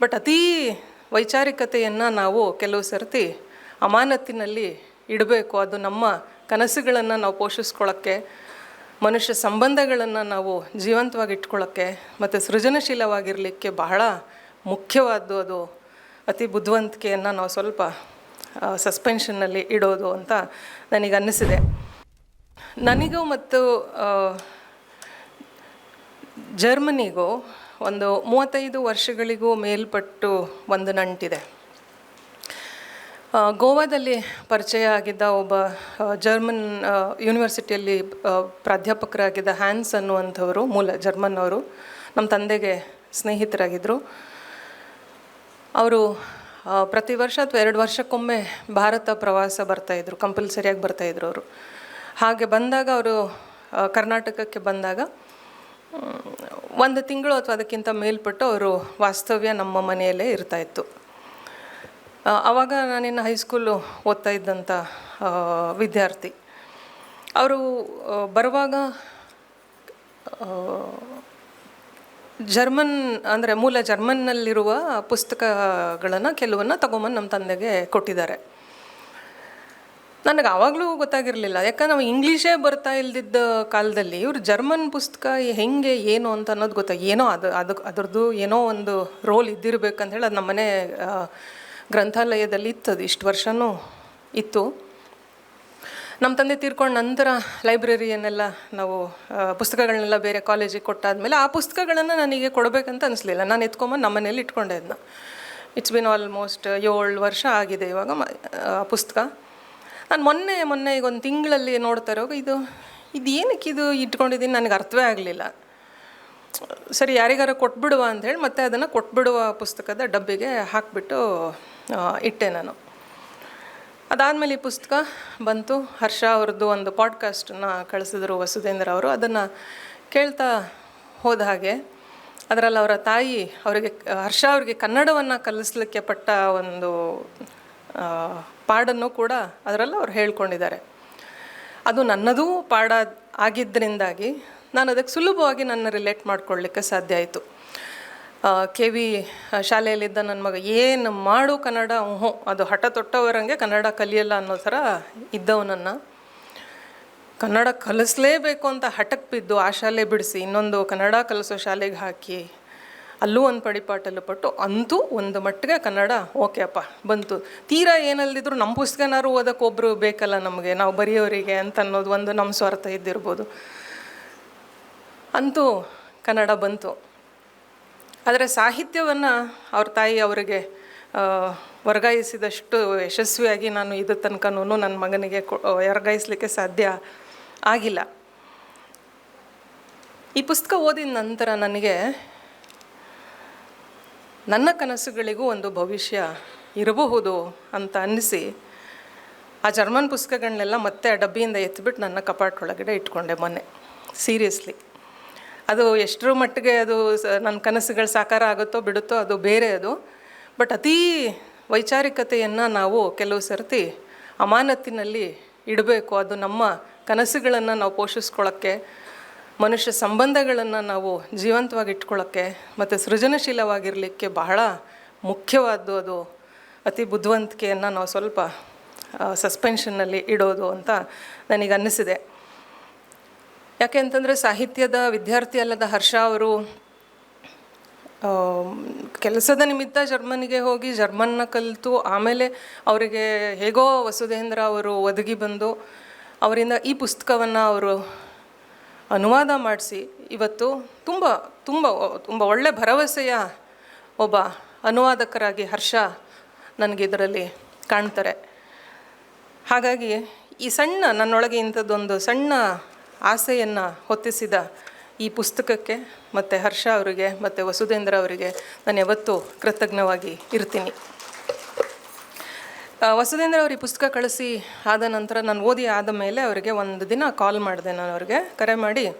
But ಅತೀ ವೈಚಾರಿಕತೆಯನ್ನು ನಾವು ಕೆಲವು ಸರ್ತಿ ಅಮಾನತ್ತಿನಲ್ಲಿ ಇಡಬೇಕು. ಅದು ನಮ್ಮ ಕನಸುಗಳನ್ನು ನಾವು ಪೋಷಿಸ್ಕೊಳ್ಳೋಕ್ಕೆ, ಮನುಷ್ಯ ಸಂಬಂಧಗಳನ್ನು ನಾವು ಜೀವಂತವಾಗಿ ಇಟ್ಕೊಳ್ಳೋಕ್ಕೆ ಮತ್ತು ಸೃಜನಶೀಲವಾಗಿರಲಿಕ್ಕೆ ಬಹಳ ಮುಖ್ಯವಾದ್ದು ಅದು. ಅತಿ ಬುದ್ಧಿವಂತಿಕೆಯನ್ನು ನಾವು ಸ್ವಲ್ಪ ಸಸ್ಪೆನ್ಷನ್ನಲ್ಲಿ ಇಡೋದು ಅಂತ ನನಗೆ ಅನ್ನಿಸಿದೆ. ನನಗೂ ಮತ್ತು ಜರ್ಮನಿಗೂ ಒಂದು ಮೂವತ್ತೈದು ವರ್ಷಗಳಿಗೂ ಮೇಲ್ಪಟ್ಟು ಒಂದು ನಂಟಿದೆ. ಗೋವಾದಲ್ಲಿ ಪರಿಚಯ ಆಗಿದ್ದ ಒಬ್ಬ ಜರ್ಮನ್ ಯೂನಿವರ್ಸಿಟಿಯಲ್ಲಿ ಪ್ರಾಧ್ಯಾಪಕರಾಗಿದ್ದ ಹ್ಯಾನ್ಸ್ ಅನ್ನುವಂಥವರು, ಮೂಲ ಜರ್ಮನ್ ಅವರು, ನಮ್ಮ ತಂದೆಗೆ ಸ್ನೇಹಿತರಾಗಿದ್ದರು ಅವರು ಪ್ರತಿ ವರ್ಷ ಅಥವಾ ಎರಡು ವರ್ಷಕ್ಕೊಮ್ಮೆ ಭಾರತ ಪ್ರವಾಸ ಬರ್ತಾಯಿದ್ರು ಕಂಪಲ್ಸರಿಯಾಗಿ ಬರ್ತಾಯಿದ್ರು ಅವರು. ಹಾಗೆ ಬಂದಾಗ ಅವರು ಕರ್ನಾಟಕಕ್ಕೆ ಬಂದಾಗ ಒಂದು ತಿಂಗಳು ಅಥವಾ ಅದಕ್ಕಿಂತ ಮೇಲ್ಪಟ್ಟು ಅವರು ವಾಸ್ತವ್ಯ ನಮ್ಮ ಮನೆಯಲ್ಲೇ ಇರ್ತಾಯಿತ್ತು ಆವಾಗ ನಾನಿನ್ನು ಹೈಸ್ಕೂಲು ಓದ್ತಾ ಇದ್ದಂಥ ವಿದ್ಯಾರ್ಥಿ. ಅವರು ಬರುವಾಗ ಜರ್ಮನ್, ಅಂದರೆ ಮೂಲ ಜರ್ಮನ್ನಲ್ಲಿರುವ ಪುಸ್ತಕಗಳನ್ನು ಕೆಲವನ್ನು ತಗೊಂಬಂದು ನಮ್ಮ ತಂದೆಗೆ ಕೊಟ್ಟಿದ್ದಾರೆ. ನನಗೆ ಆವಾಗಲೂ ಗೊತ್ತಾಗಿರಲಿಲ್ಲ. ಯಾಕಂದ್ರೆ ನಾವು ಇಂಗ್ಲೀಷೇ ಬರ್ತಾ ಇಲ್ದಿದ್ದ ಕಾಲದಲ್ಲಿ ಇವರು ಜರ್ಮನ್ ಪುಸ್ತಕ ಹೆಂಗೆ, ಏನು ಅಂತ ಅನ್ನೋದು ಗೊತ್ತಾಗಿ ಏನೋ ಅದು ಅದು, ಅದರದ್ದು ಏನೋ ಒಂದು ರೋಲ್ ಇದ್ದಿರ್ಬೇಕಂತ ಹೇಳಿ ಅದು ನಮ್ಮನೆ ಮನೆ ಗ್ರಂಥಾಲಯದಲ್ಲಿ ಅದು ಇಷ್ಟು ವರ್ಷವೂ ಇತ್ತು. ನಮ್ಮ ತಂದೆ ತೀರ್ಕೊಂಡ ನಂತರ ಲೈಬ್ರರಿಯನ್ನೆಲ್ಲ ನಾವು ಪುಸ್ತಕಗಳನ್ನೆಲ್ಲ ಬೇರೆ ಕಾಲೇಜಿಗೆ ಕೊಟ್ಟಾದಮೇಲೆ ಆ ಪುಸ್ತಕಗಳನ್ನು ನನಗೆ ಕೊಡಬೇಕಂತ ಅನಿಸ್ಲಿಲ್ಲ. ನಾನು ಎತ್ಕೊಂಬಂದು ನಮ್ಮ ಮನೇಲಿ ಇಟ್ಕೊಂಡೆ ಅದನ್ನ ಇಟ್ಸ್ ಬಿನ್ ಆಲ್ಮೋಸ್ಟ್ ಏಳು ವರ್ಷ ಆಗಿದೆ ಇವಾಗ ಪುಸ್ತಕ. ನಾನು ಮೊನ್ನೆ ಮೊನ್ನೆ ಈಗ ಒಂದು ತಿಂಗಳಲ್ಲಿ ನೋಡ್ತಾ ಇರೋ ಇದು ಇದು ಏನಕ್ಕೆ ಇದು ಇಟ್ಕೊಂಡಿದ್ದೀನಿ ನನಗೆ ಅರ್ಥವೇ ಆಗಲಿಲ್ಲ. ಸರಿ, ಯಾರಿಗಾರ ಕೊಟ್ಬಿಡುವ ಅಂಥೇಳಿ ಮತ್ತೆ ಅದನ್ನು ಕೊಟ್ಬಿಡುವ ಪುಸ್ತಕದ ಡಬ್ಬಿಗೆ ಹಾಕಿಬಿಟ್ಟು ಇಟ್ಟೆ ನಾನು. ಅದಾದಮೇಲೆ ಈ ಪುಸ್ತಕ ಬಂತು. ಹರ್ಷ ಅವ್ರದ್ದು ಒಂದು ಪಾಡ್ಕಾಸ್ಟನ್ನು ಕಳಿಸಿದ್ರು ವಸುಧೇಂದ್ರ ಅವರು. ಅದನ್ನು ಕೇಳ್ತಾ ಹೋದ ಹಾಗೆ, ಅದರಲ್ಲಿ ಅವರ ತಾಯಿ ಅವರಿಗೆ, ಹರ್ಷ ಅವರಿಗೆ ಕನ್ನಡವನ್ನು ಕಲಿಸ್ಲಿಕ್ಕೆ ಪಟ್ಟ ಒಂದು ಪಾಡನ್ನು ಕೂಡ ಅದರಲ್ಲಿ ಅವ್ರು ಹೇಳ್ಕೊಂಡಿದ್ದಾರೆ. ಅದು ನನ್ನದೂ ಪಾಡ ಆಗಿದ್ದರಿಂದಾಗಿ ನಾನು ಅದಕ್ಕೆ ಸುಲಭವಾಗಿ ನನ್ನ ರಿಲೇಟ್ ಮಾಡ್ಕೊಳ್ಳಿಕ್ಕೆ ಸಾಧ್ಯ ಆಯಿತು. ಕೆ ವಿ ಶಾಲೆಯಲ್ಲಿದ್ದ ನನ್ನ ಮಗ, ಏನು ಮಾಡು ಕನ್ನಡ? ಹ್ಞೂ ಅದು ಹಠ ತೊಟ್ಟವರಂಗೆ ಕನ್ನಡ ಕಲಿಯಲ್ಲ ಅನ್ನೋ ಥರ ಇದ್ದವನನ್ನು ಕನ್ನಡ ಕಲಿಸಲೇಬೇಕು ಅಂತ ಹಠಕ್ಕೆ ಬಿದ್ದು ಆ ಶಾಲೆ ಬಿಡಿಸಿ, ಇನ್ನೊಂದು ಕನ್ನಡ ಕಲಿಸೋ ಶಾಲೆಗೆ ಹಾಕಿ ಅಲ್ಲೂ ಒಂದು ಪಡಿಪಾಟಲು ಪಟ್ಟು ಅಂತೂ ಒಂದು ಮಟ್ಟಿಗೆ ಕನ್ನಡ ಓಕೆ ಅಪ್ಪ, ಬಂತು. ತೀರಾ ಏನಲ್ದಿದ್ರು ನಮ್ಮ ಪುಸ್ತಕನಾರು ಓದಕ್ಕೆ ಒಬ್ಬರು ಬೇಕಲ್ಲ ನಮಗೆ, ನಾವು ಬರೆಯೋರಿಗೆ ಅಂತ ಅನ್ನೋದು ಒಂದು ನಮ್ಮ ಸ್ವಾರ್ಥ ಇದ್ದಿರ್ಬೋದು. ಅಂತೂ ಕನ್ನಡ ಬಂತು. ಆದರೆ ಸಾಹಿತ್ಯವನ್ನು ಅವ್ರ ತಾಯಿ ಅವರಿಗೆ ವರ್ಗಾಯಿಸಿದಷ್ಟು ಯಶಸ್ವಿಯಾಗಿ ನಾನು ಇದು ತನಕನೂ ನನ್ನ ಮಗನಿಗೆ ವರ್ಗಾಯಿಸಲಿಕ್ಕೆ ಸಾಧ್ಯ ಆಗಿಲ್ಲ. ಈ ಪುಸ್ತಕ ಓದಿದ ನಂತರ ನನಗೆ ನನ್ನ ಕನಸುಗಳಿಗೂ ಒಂದು ಭವಿಷ್ಯ ಇರಬಹುದು ಅಂತ ಅನ್ನಿಸಿ ಆ ಜರ್ಮನ್ ಪುಸ್ತಕಗಳನ್ನೆಲ್ಲ ಮತ್ತೆ ಆ ಡಬ್ಬಿಯಿಂದ ಎತ್ತಿಬಿಟ್ಟು ನನ್ನ ಕಪಾಟೊಳಗಡೆ ಇಟ್ಕೊಂಡೆ ಮೊನ್ನೆ ಸೀರಿಯಸ್ಲಿ ಅದು ಎಷ್ಟರ ಮಟ್ಟಿಗೆ ಅದು ನನ್ನ ಕನಸುಗಳು ಸಾಕಾರ ಆಗುತ್ತೋ ಬಿಡುತ್ತೋ ಅದು ಬೇರೆ ಅದು. ಬಟ್ ಅತೀ ವೈಚಾರಿಕತೆಯನ್ನು ನಾವು ಕೆಲವು ಸರ್ತಿ ಅಮಾನತ್ತಿನಲ್ಲಿ ಇಡಬೇಕು. ಅದು ನಮ್ಮ ಕನಸುಗಳನ್ನು ನಾವು ಪೋಷಿಸ್ಕೊಳ್ಳೋಕ್ಕೆ ಮನುಷ್ಯ ಸಂಬಂಧಗಳನ್ನು ನಾವು ಜೀವಂತವಾಗಿ ಇಟ್ಕೊಳ್ಳೋಕ್ಕೆ ಮತ್ತು ಸೃಜನಶೀಲವಾಗಿರಲಿಕ್ಕೆ ಬಹಳ ಮುಖ್ಯವಾದ್ದು ಅದು. ಅತಿ ಬುದ್ಧಿವಂತಿಕೆಯನ್ನು ನಾವು ಸ್ವಲ್ಪ ಸಸ್ಪೆನ್ಷನ್ನಲ್ಲಿ ಇಡೋದು ಅಂತ ನನಗೆ ಅನ್ನಿಸಿದೆ. ಯಾಕೆ ಅಂತಂದರೆ ಸಾಹಿತ್ಯದ ವಿದ್ಯಾರ್ಥಿ ಅಲ್ಲದ ಹರ್ಷ ಅವರು ಕೆಲಸದ ನಿಮಿತ್ತ ಜರ್ಮನಿಗೆ ಹೋಗಿ ಜರ್ಮನ್ನ ಕಲಿತು ಆಮೇಲೆ ಅವರಿಗೆ ಹೇಗೋ ವಸುಧೇಂದ್ರ ಅವರು ಒದಗಿ ಬಂದು ಅವರಿಂದ ಈ ಪುಸ್ತಕವನ್ನು ಅವರು ಅನುವಾದ ಮಾಡಿಸಿ ಇವತ್ತು ತುಂಬ ತುಂಬ ತುಂಬ ಒಳ್ಳೆ ಭರವಸೆಯ ಒಬ್ಬ ಅನುವಾದಕರಾಗಿ ಹರ್ಷ ನನಗೆ ಇದರಲ್ಲಿ ಕಾಣ್ತಾರೆ. ಹಾಗಾಗಿ ಈ ಸಣ್ಣ, ನನ್ನೊಳಗೆ ಇಂಥದ್ದೊಂದು ಸಣ್ಣ ಆಸೆಯನ್ನು ಹೊತ್ತಿಸಿದ ಈ ಪುಸ್ತಕಕ್ಕೆ ಮತ್ತು ಹರ್ಷ ಅವರಿಗೆ ಮತ್ತು ವಸುಧೇಂದ್ರ ಅವರಿಗೆ ನಾನು ಯಾವತ್ತೂ ಕೃತಜ್ಞವಾಗಿ ಇರ್ತೀನಿ. ವಸುಧೇಂದ್ರ ಅವ್ರು ಈ ಪುಸ್ತಕ ಕಳಿಸಿ ಆದ ನಂತರ ನಾನು ಓದಿ ಆದ ಮೇಲೆ ಅವರಿಗೆ ಒಂದು ದಿನ ಕಾಲ್ ಮಾಡಿದೆ ನಾನು ಅವ್ರಿಗೆ, ಕರೆ ಮಾಡಿ.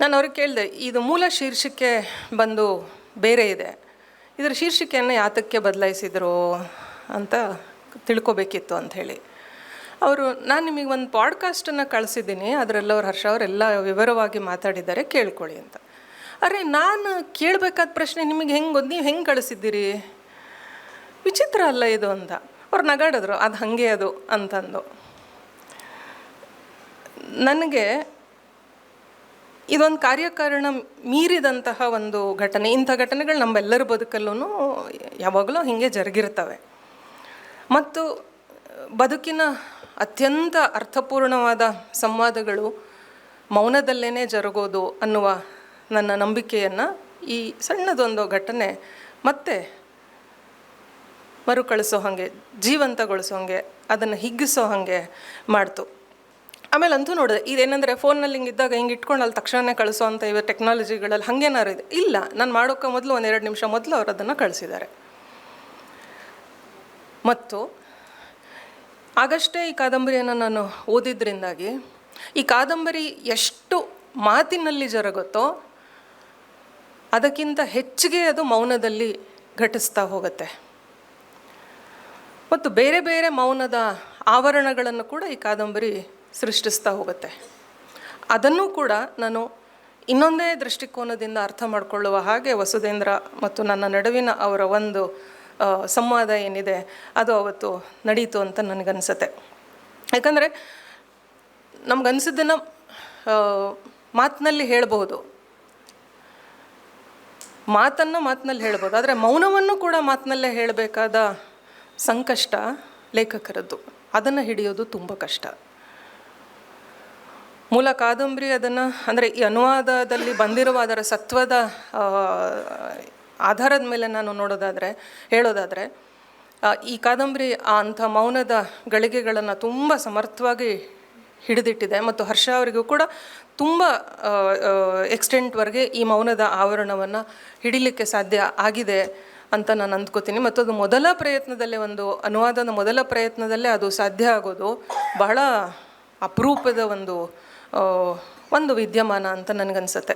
ನಾನು ಅವ್ರಿಗೆ ಕೇಳಿದೆ, ಇದು ಮೂಲ ಶೀರ್ಷಿಕೆ ಬಂದು ಬೇರೆ ಇದೆ. ಇದರ ಶೀರ್ಷಿಕೆಯನ್ನು ಯಾತಕ್ಕೆ ಬದಲಾಯಿಸಿದರು ಅಂತ ತಿಳ್ಕೊಬೇಕಿತ್ತು ಅಂಥೇಳಿ ಅವರು, ನಾನು ನಿಮಗೆ ಒಂದು ಪಾಡ್ಕಾಸ್ಟನ್ನು ಕಳಿಸಿದ್ದೀನಿ, ಅದರೆಲ್ಲ ಅವ್ರು ಹರ್ಷ ಅವರೆಲ್ಲ ವಿವರವಾಗಿ ಮಾತಾಡಿದ್ದಾರೆ, ಕೇಳ್ಕೊಳ್ಳಿ ಅಂತ. ಅರೆ, ನಾನು ಕೇಳಬೇಕಾದ ಪ್ರಶ್ನೆ ನಿಮಗೆ ಹೆಂಗೆ ನೀವು ಹೆಂಗೆ ಕಳಿಸಿದ್ದೀರಿ? ವಿಚಿತ್ರ ಅಲ್ಲ ಇದು ಅಂತ. ಅವ್ರು ನಗಾಡಿದ್ರು, ಅದು ಹಾಗೆ ಅದು ಅಂತಂದು. ನನಗೆ ಇದೊಂದು ಕಾರ್ಯಕಾರಣ ಮೀರಿದಂತಹ ಒಂದು ಘಟನೆ. ಇಂಥ ಘಟನೆಗಳು ನಮ್ಮೆಲ್ಲರ ಬದುಕಲ್ಲೂ ಯಾವಾಗಲೂ ಹೀಗೆ ಜರುಗಿರ್ತವೆ. ಮತ್ತು ಬದುಕಿನ ಅತ್ಯಂತ ಅರ್ಥಪೂರ್ಣವಾದ ಸಂವಾದಗಳು ಮೌನದಲ್ಲೇ ಜರುಗೋದು ಅನ್ನುವ ನನ್ನ ನಂಬಿಕೆಯನ್ನು ಈ ಸಣ್ಣದೊಂದು ಘಟನೆ ಮತ್ತೆ ಮರುಕಳಿಸೋ ಹಾಗೆ, ಜೀವಂತಗೊಳಿಸೋ ಹಾಗೆ, ಅದನ್ನು ಹಿಗ್ಗಿಸೋ ಹಾಗೆ ಮಾಡ್ತು. ಆಮೇಲೆ ಅಂತೂ ನೋಡಿದೆ, ಇದೇನೆಂದರೆ ಫೋನಲ್ಲಿ ಹಿಂಗೆ ಇದ್ದಾಗ ಹಿಂಗೆ ಇಟ್ಕೊಂಡು ಅಲ್ಲಿ ಕಳಿಸೋ ಅಂತ ಇವ ಟೆಕ್ನಾಲಜಿಗಳಲ್ಲಿ ಹಾಗೇನಾರು ಇದೆ? ಇಲ್ಲ, ನಾನು ಮಾಡೋಕ್ಕೆ ಮೊದಲು ಒಂದೆರಡು ನಿಮಿಷ ಮೊದಲು ಅವರು ಅದನ್ನು ಕಳಿಸಿದ್ದಾರೆ. ಮತ್ತು ಆಗಷ್ಟೇ ಈ ಕಾದಂಬರಿಯನ್ನು ನಾನು ಓದಿದ್ರಿಂದಾಗಿ, ಈ ಕಾದಂಬರಿ ಎಷ್ಟು ಮಾತಿನಲ್ಲಿ ಜರುಗುತ್ತೋ, ಅದಕ್ಕಿಂತ ಹೆಚ್ಚಿಗೆ ಅದು ಮೌನದಲ್ಲಿ ಘಟಿಸ್ತಾ ಹೋಗುತ್ತೆ. ಮತ್ತು ಬೇರೆ ಬೇರೆ ಮೌನದ ಆವರಣಗಳನ್ನು ಕೂಡ ಈ ಕಾದಂಬರಿ ಸೃಷ್ಟಿಸ್ತಾ ಹೋಗುತ್ತೆ. ಅದನ್ನು ಕೂಡ ನಾನು ಇನ್ನೊಂದೇ ದೃಷ್ಟಿಕೋನದಿಂದ ಅರ್ಥ ಮಾಡಿಕೊಳ್ಳುವ ಹಾಗೆ ವಸುಧೇಂದ್ರ ಮತ್ತು ನನ್ನ ನಡುವಿನ ಅವರ ಒಂದು ಸಂವಾದ ಏನಿದೆ, ಅದು ಅವತ್ತು ನಡೀತು ಅಂತ ನನಗನ್ಸುತ್ತೆ. ಯಾಕಂದರೆ ನಮಗನ್ಸಿದ್ದನ್ನು ಮಾತಿನಲ್ಲಿ ಹೇಳಬಹುದು. ಮಾತನ್ನು ಮಾತಿನಲ್ಲಿ ಹೇಳ್ಬೋದು ಆದರೆ ಮೌನವನ್ನು ಕೂಡ ಮಾತಿನಲ್ಲೇ ಹೇಳಬೇಕಾದ ಸಂಕಷ್ಟ ಲೇಖಕರದ್ದು. ಅದನ್ನು ಹಿಡಿಯೋದು ತುಂಬ ಕಷ್ಟ. ಮೂಲ ಕಾದಂಬರಿ ಅದನ್ನು, ಅಂದರೆ ಈ ಅನುವಾದದಲ್ಲಿ ಬಂದಿರುವ ಅದರ ಸತ್ವದ ಆಧಾರದ ಮೇಲೆ ನಾನು ನೋಡೋದಾದರೆ, ಹೇಳೋದಾದರೆ ಈ ಕಾದಂಬರಿ ಆ ಅಂಥ ಮೌನದ ಗಳಿಗೆಗಳನ್ನು ತುಂಬ ಸಮರ್ಥವಾಗಿ ಹಿಡಿದಿಟ್ಟಿದೆ. ಮತ್ತು ಹರ್ಷ ಅವರಿಗೂ ಕೂಡ ತುಂಬ ಎಕ್ಸ್ಟೆಂಟ್ವರೆಗೆ ಈ ಮೌನದ ಆವರಣವನ್ನು ಹಿಡಿಲಿಕ್ಕೆ ಸಾಧ್ಯ ಆಗಿದೆ. ಅಂತ ನಾನು ಅಂದ್ಕೋತೀನಿ. ಮತ್ತು ಅದು ಮೊದಲ ಪ್ರಯತ್ನದಲ್ಲೇ ಒಂದು ಅನುವಾದದ ಮೊದಲ ಪ್ರಯತ್ನದಲ್ಲೇ ಅದು ಸಾಧ್ಯ ಆಗೋದು ಬಹಳ ಅಪರೂಪದ ಒಂದು ಒಂದು ವಿದ್ಯಮಾನ ಅಂತ ನನಗನ್ಸತ್ತೆ.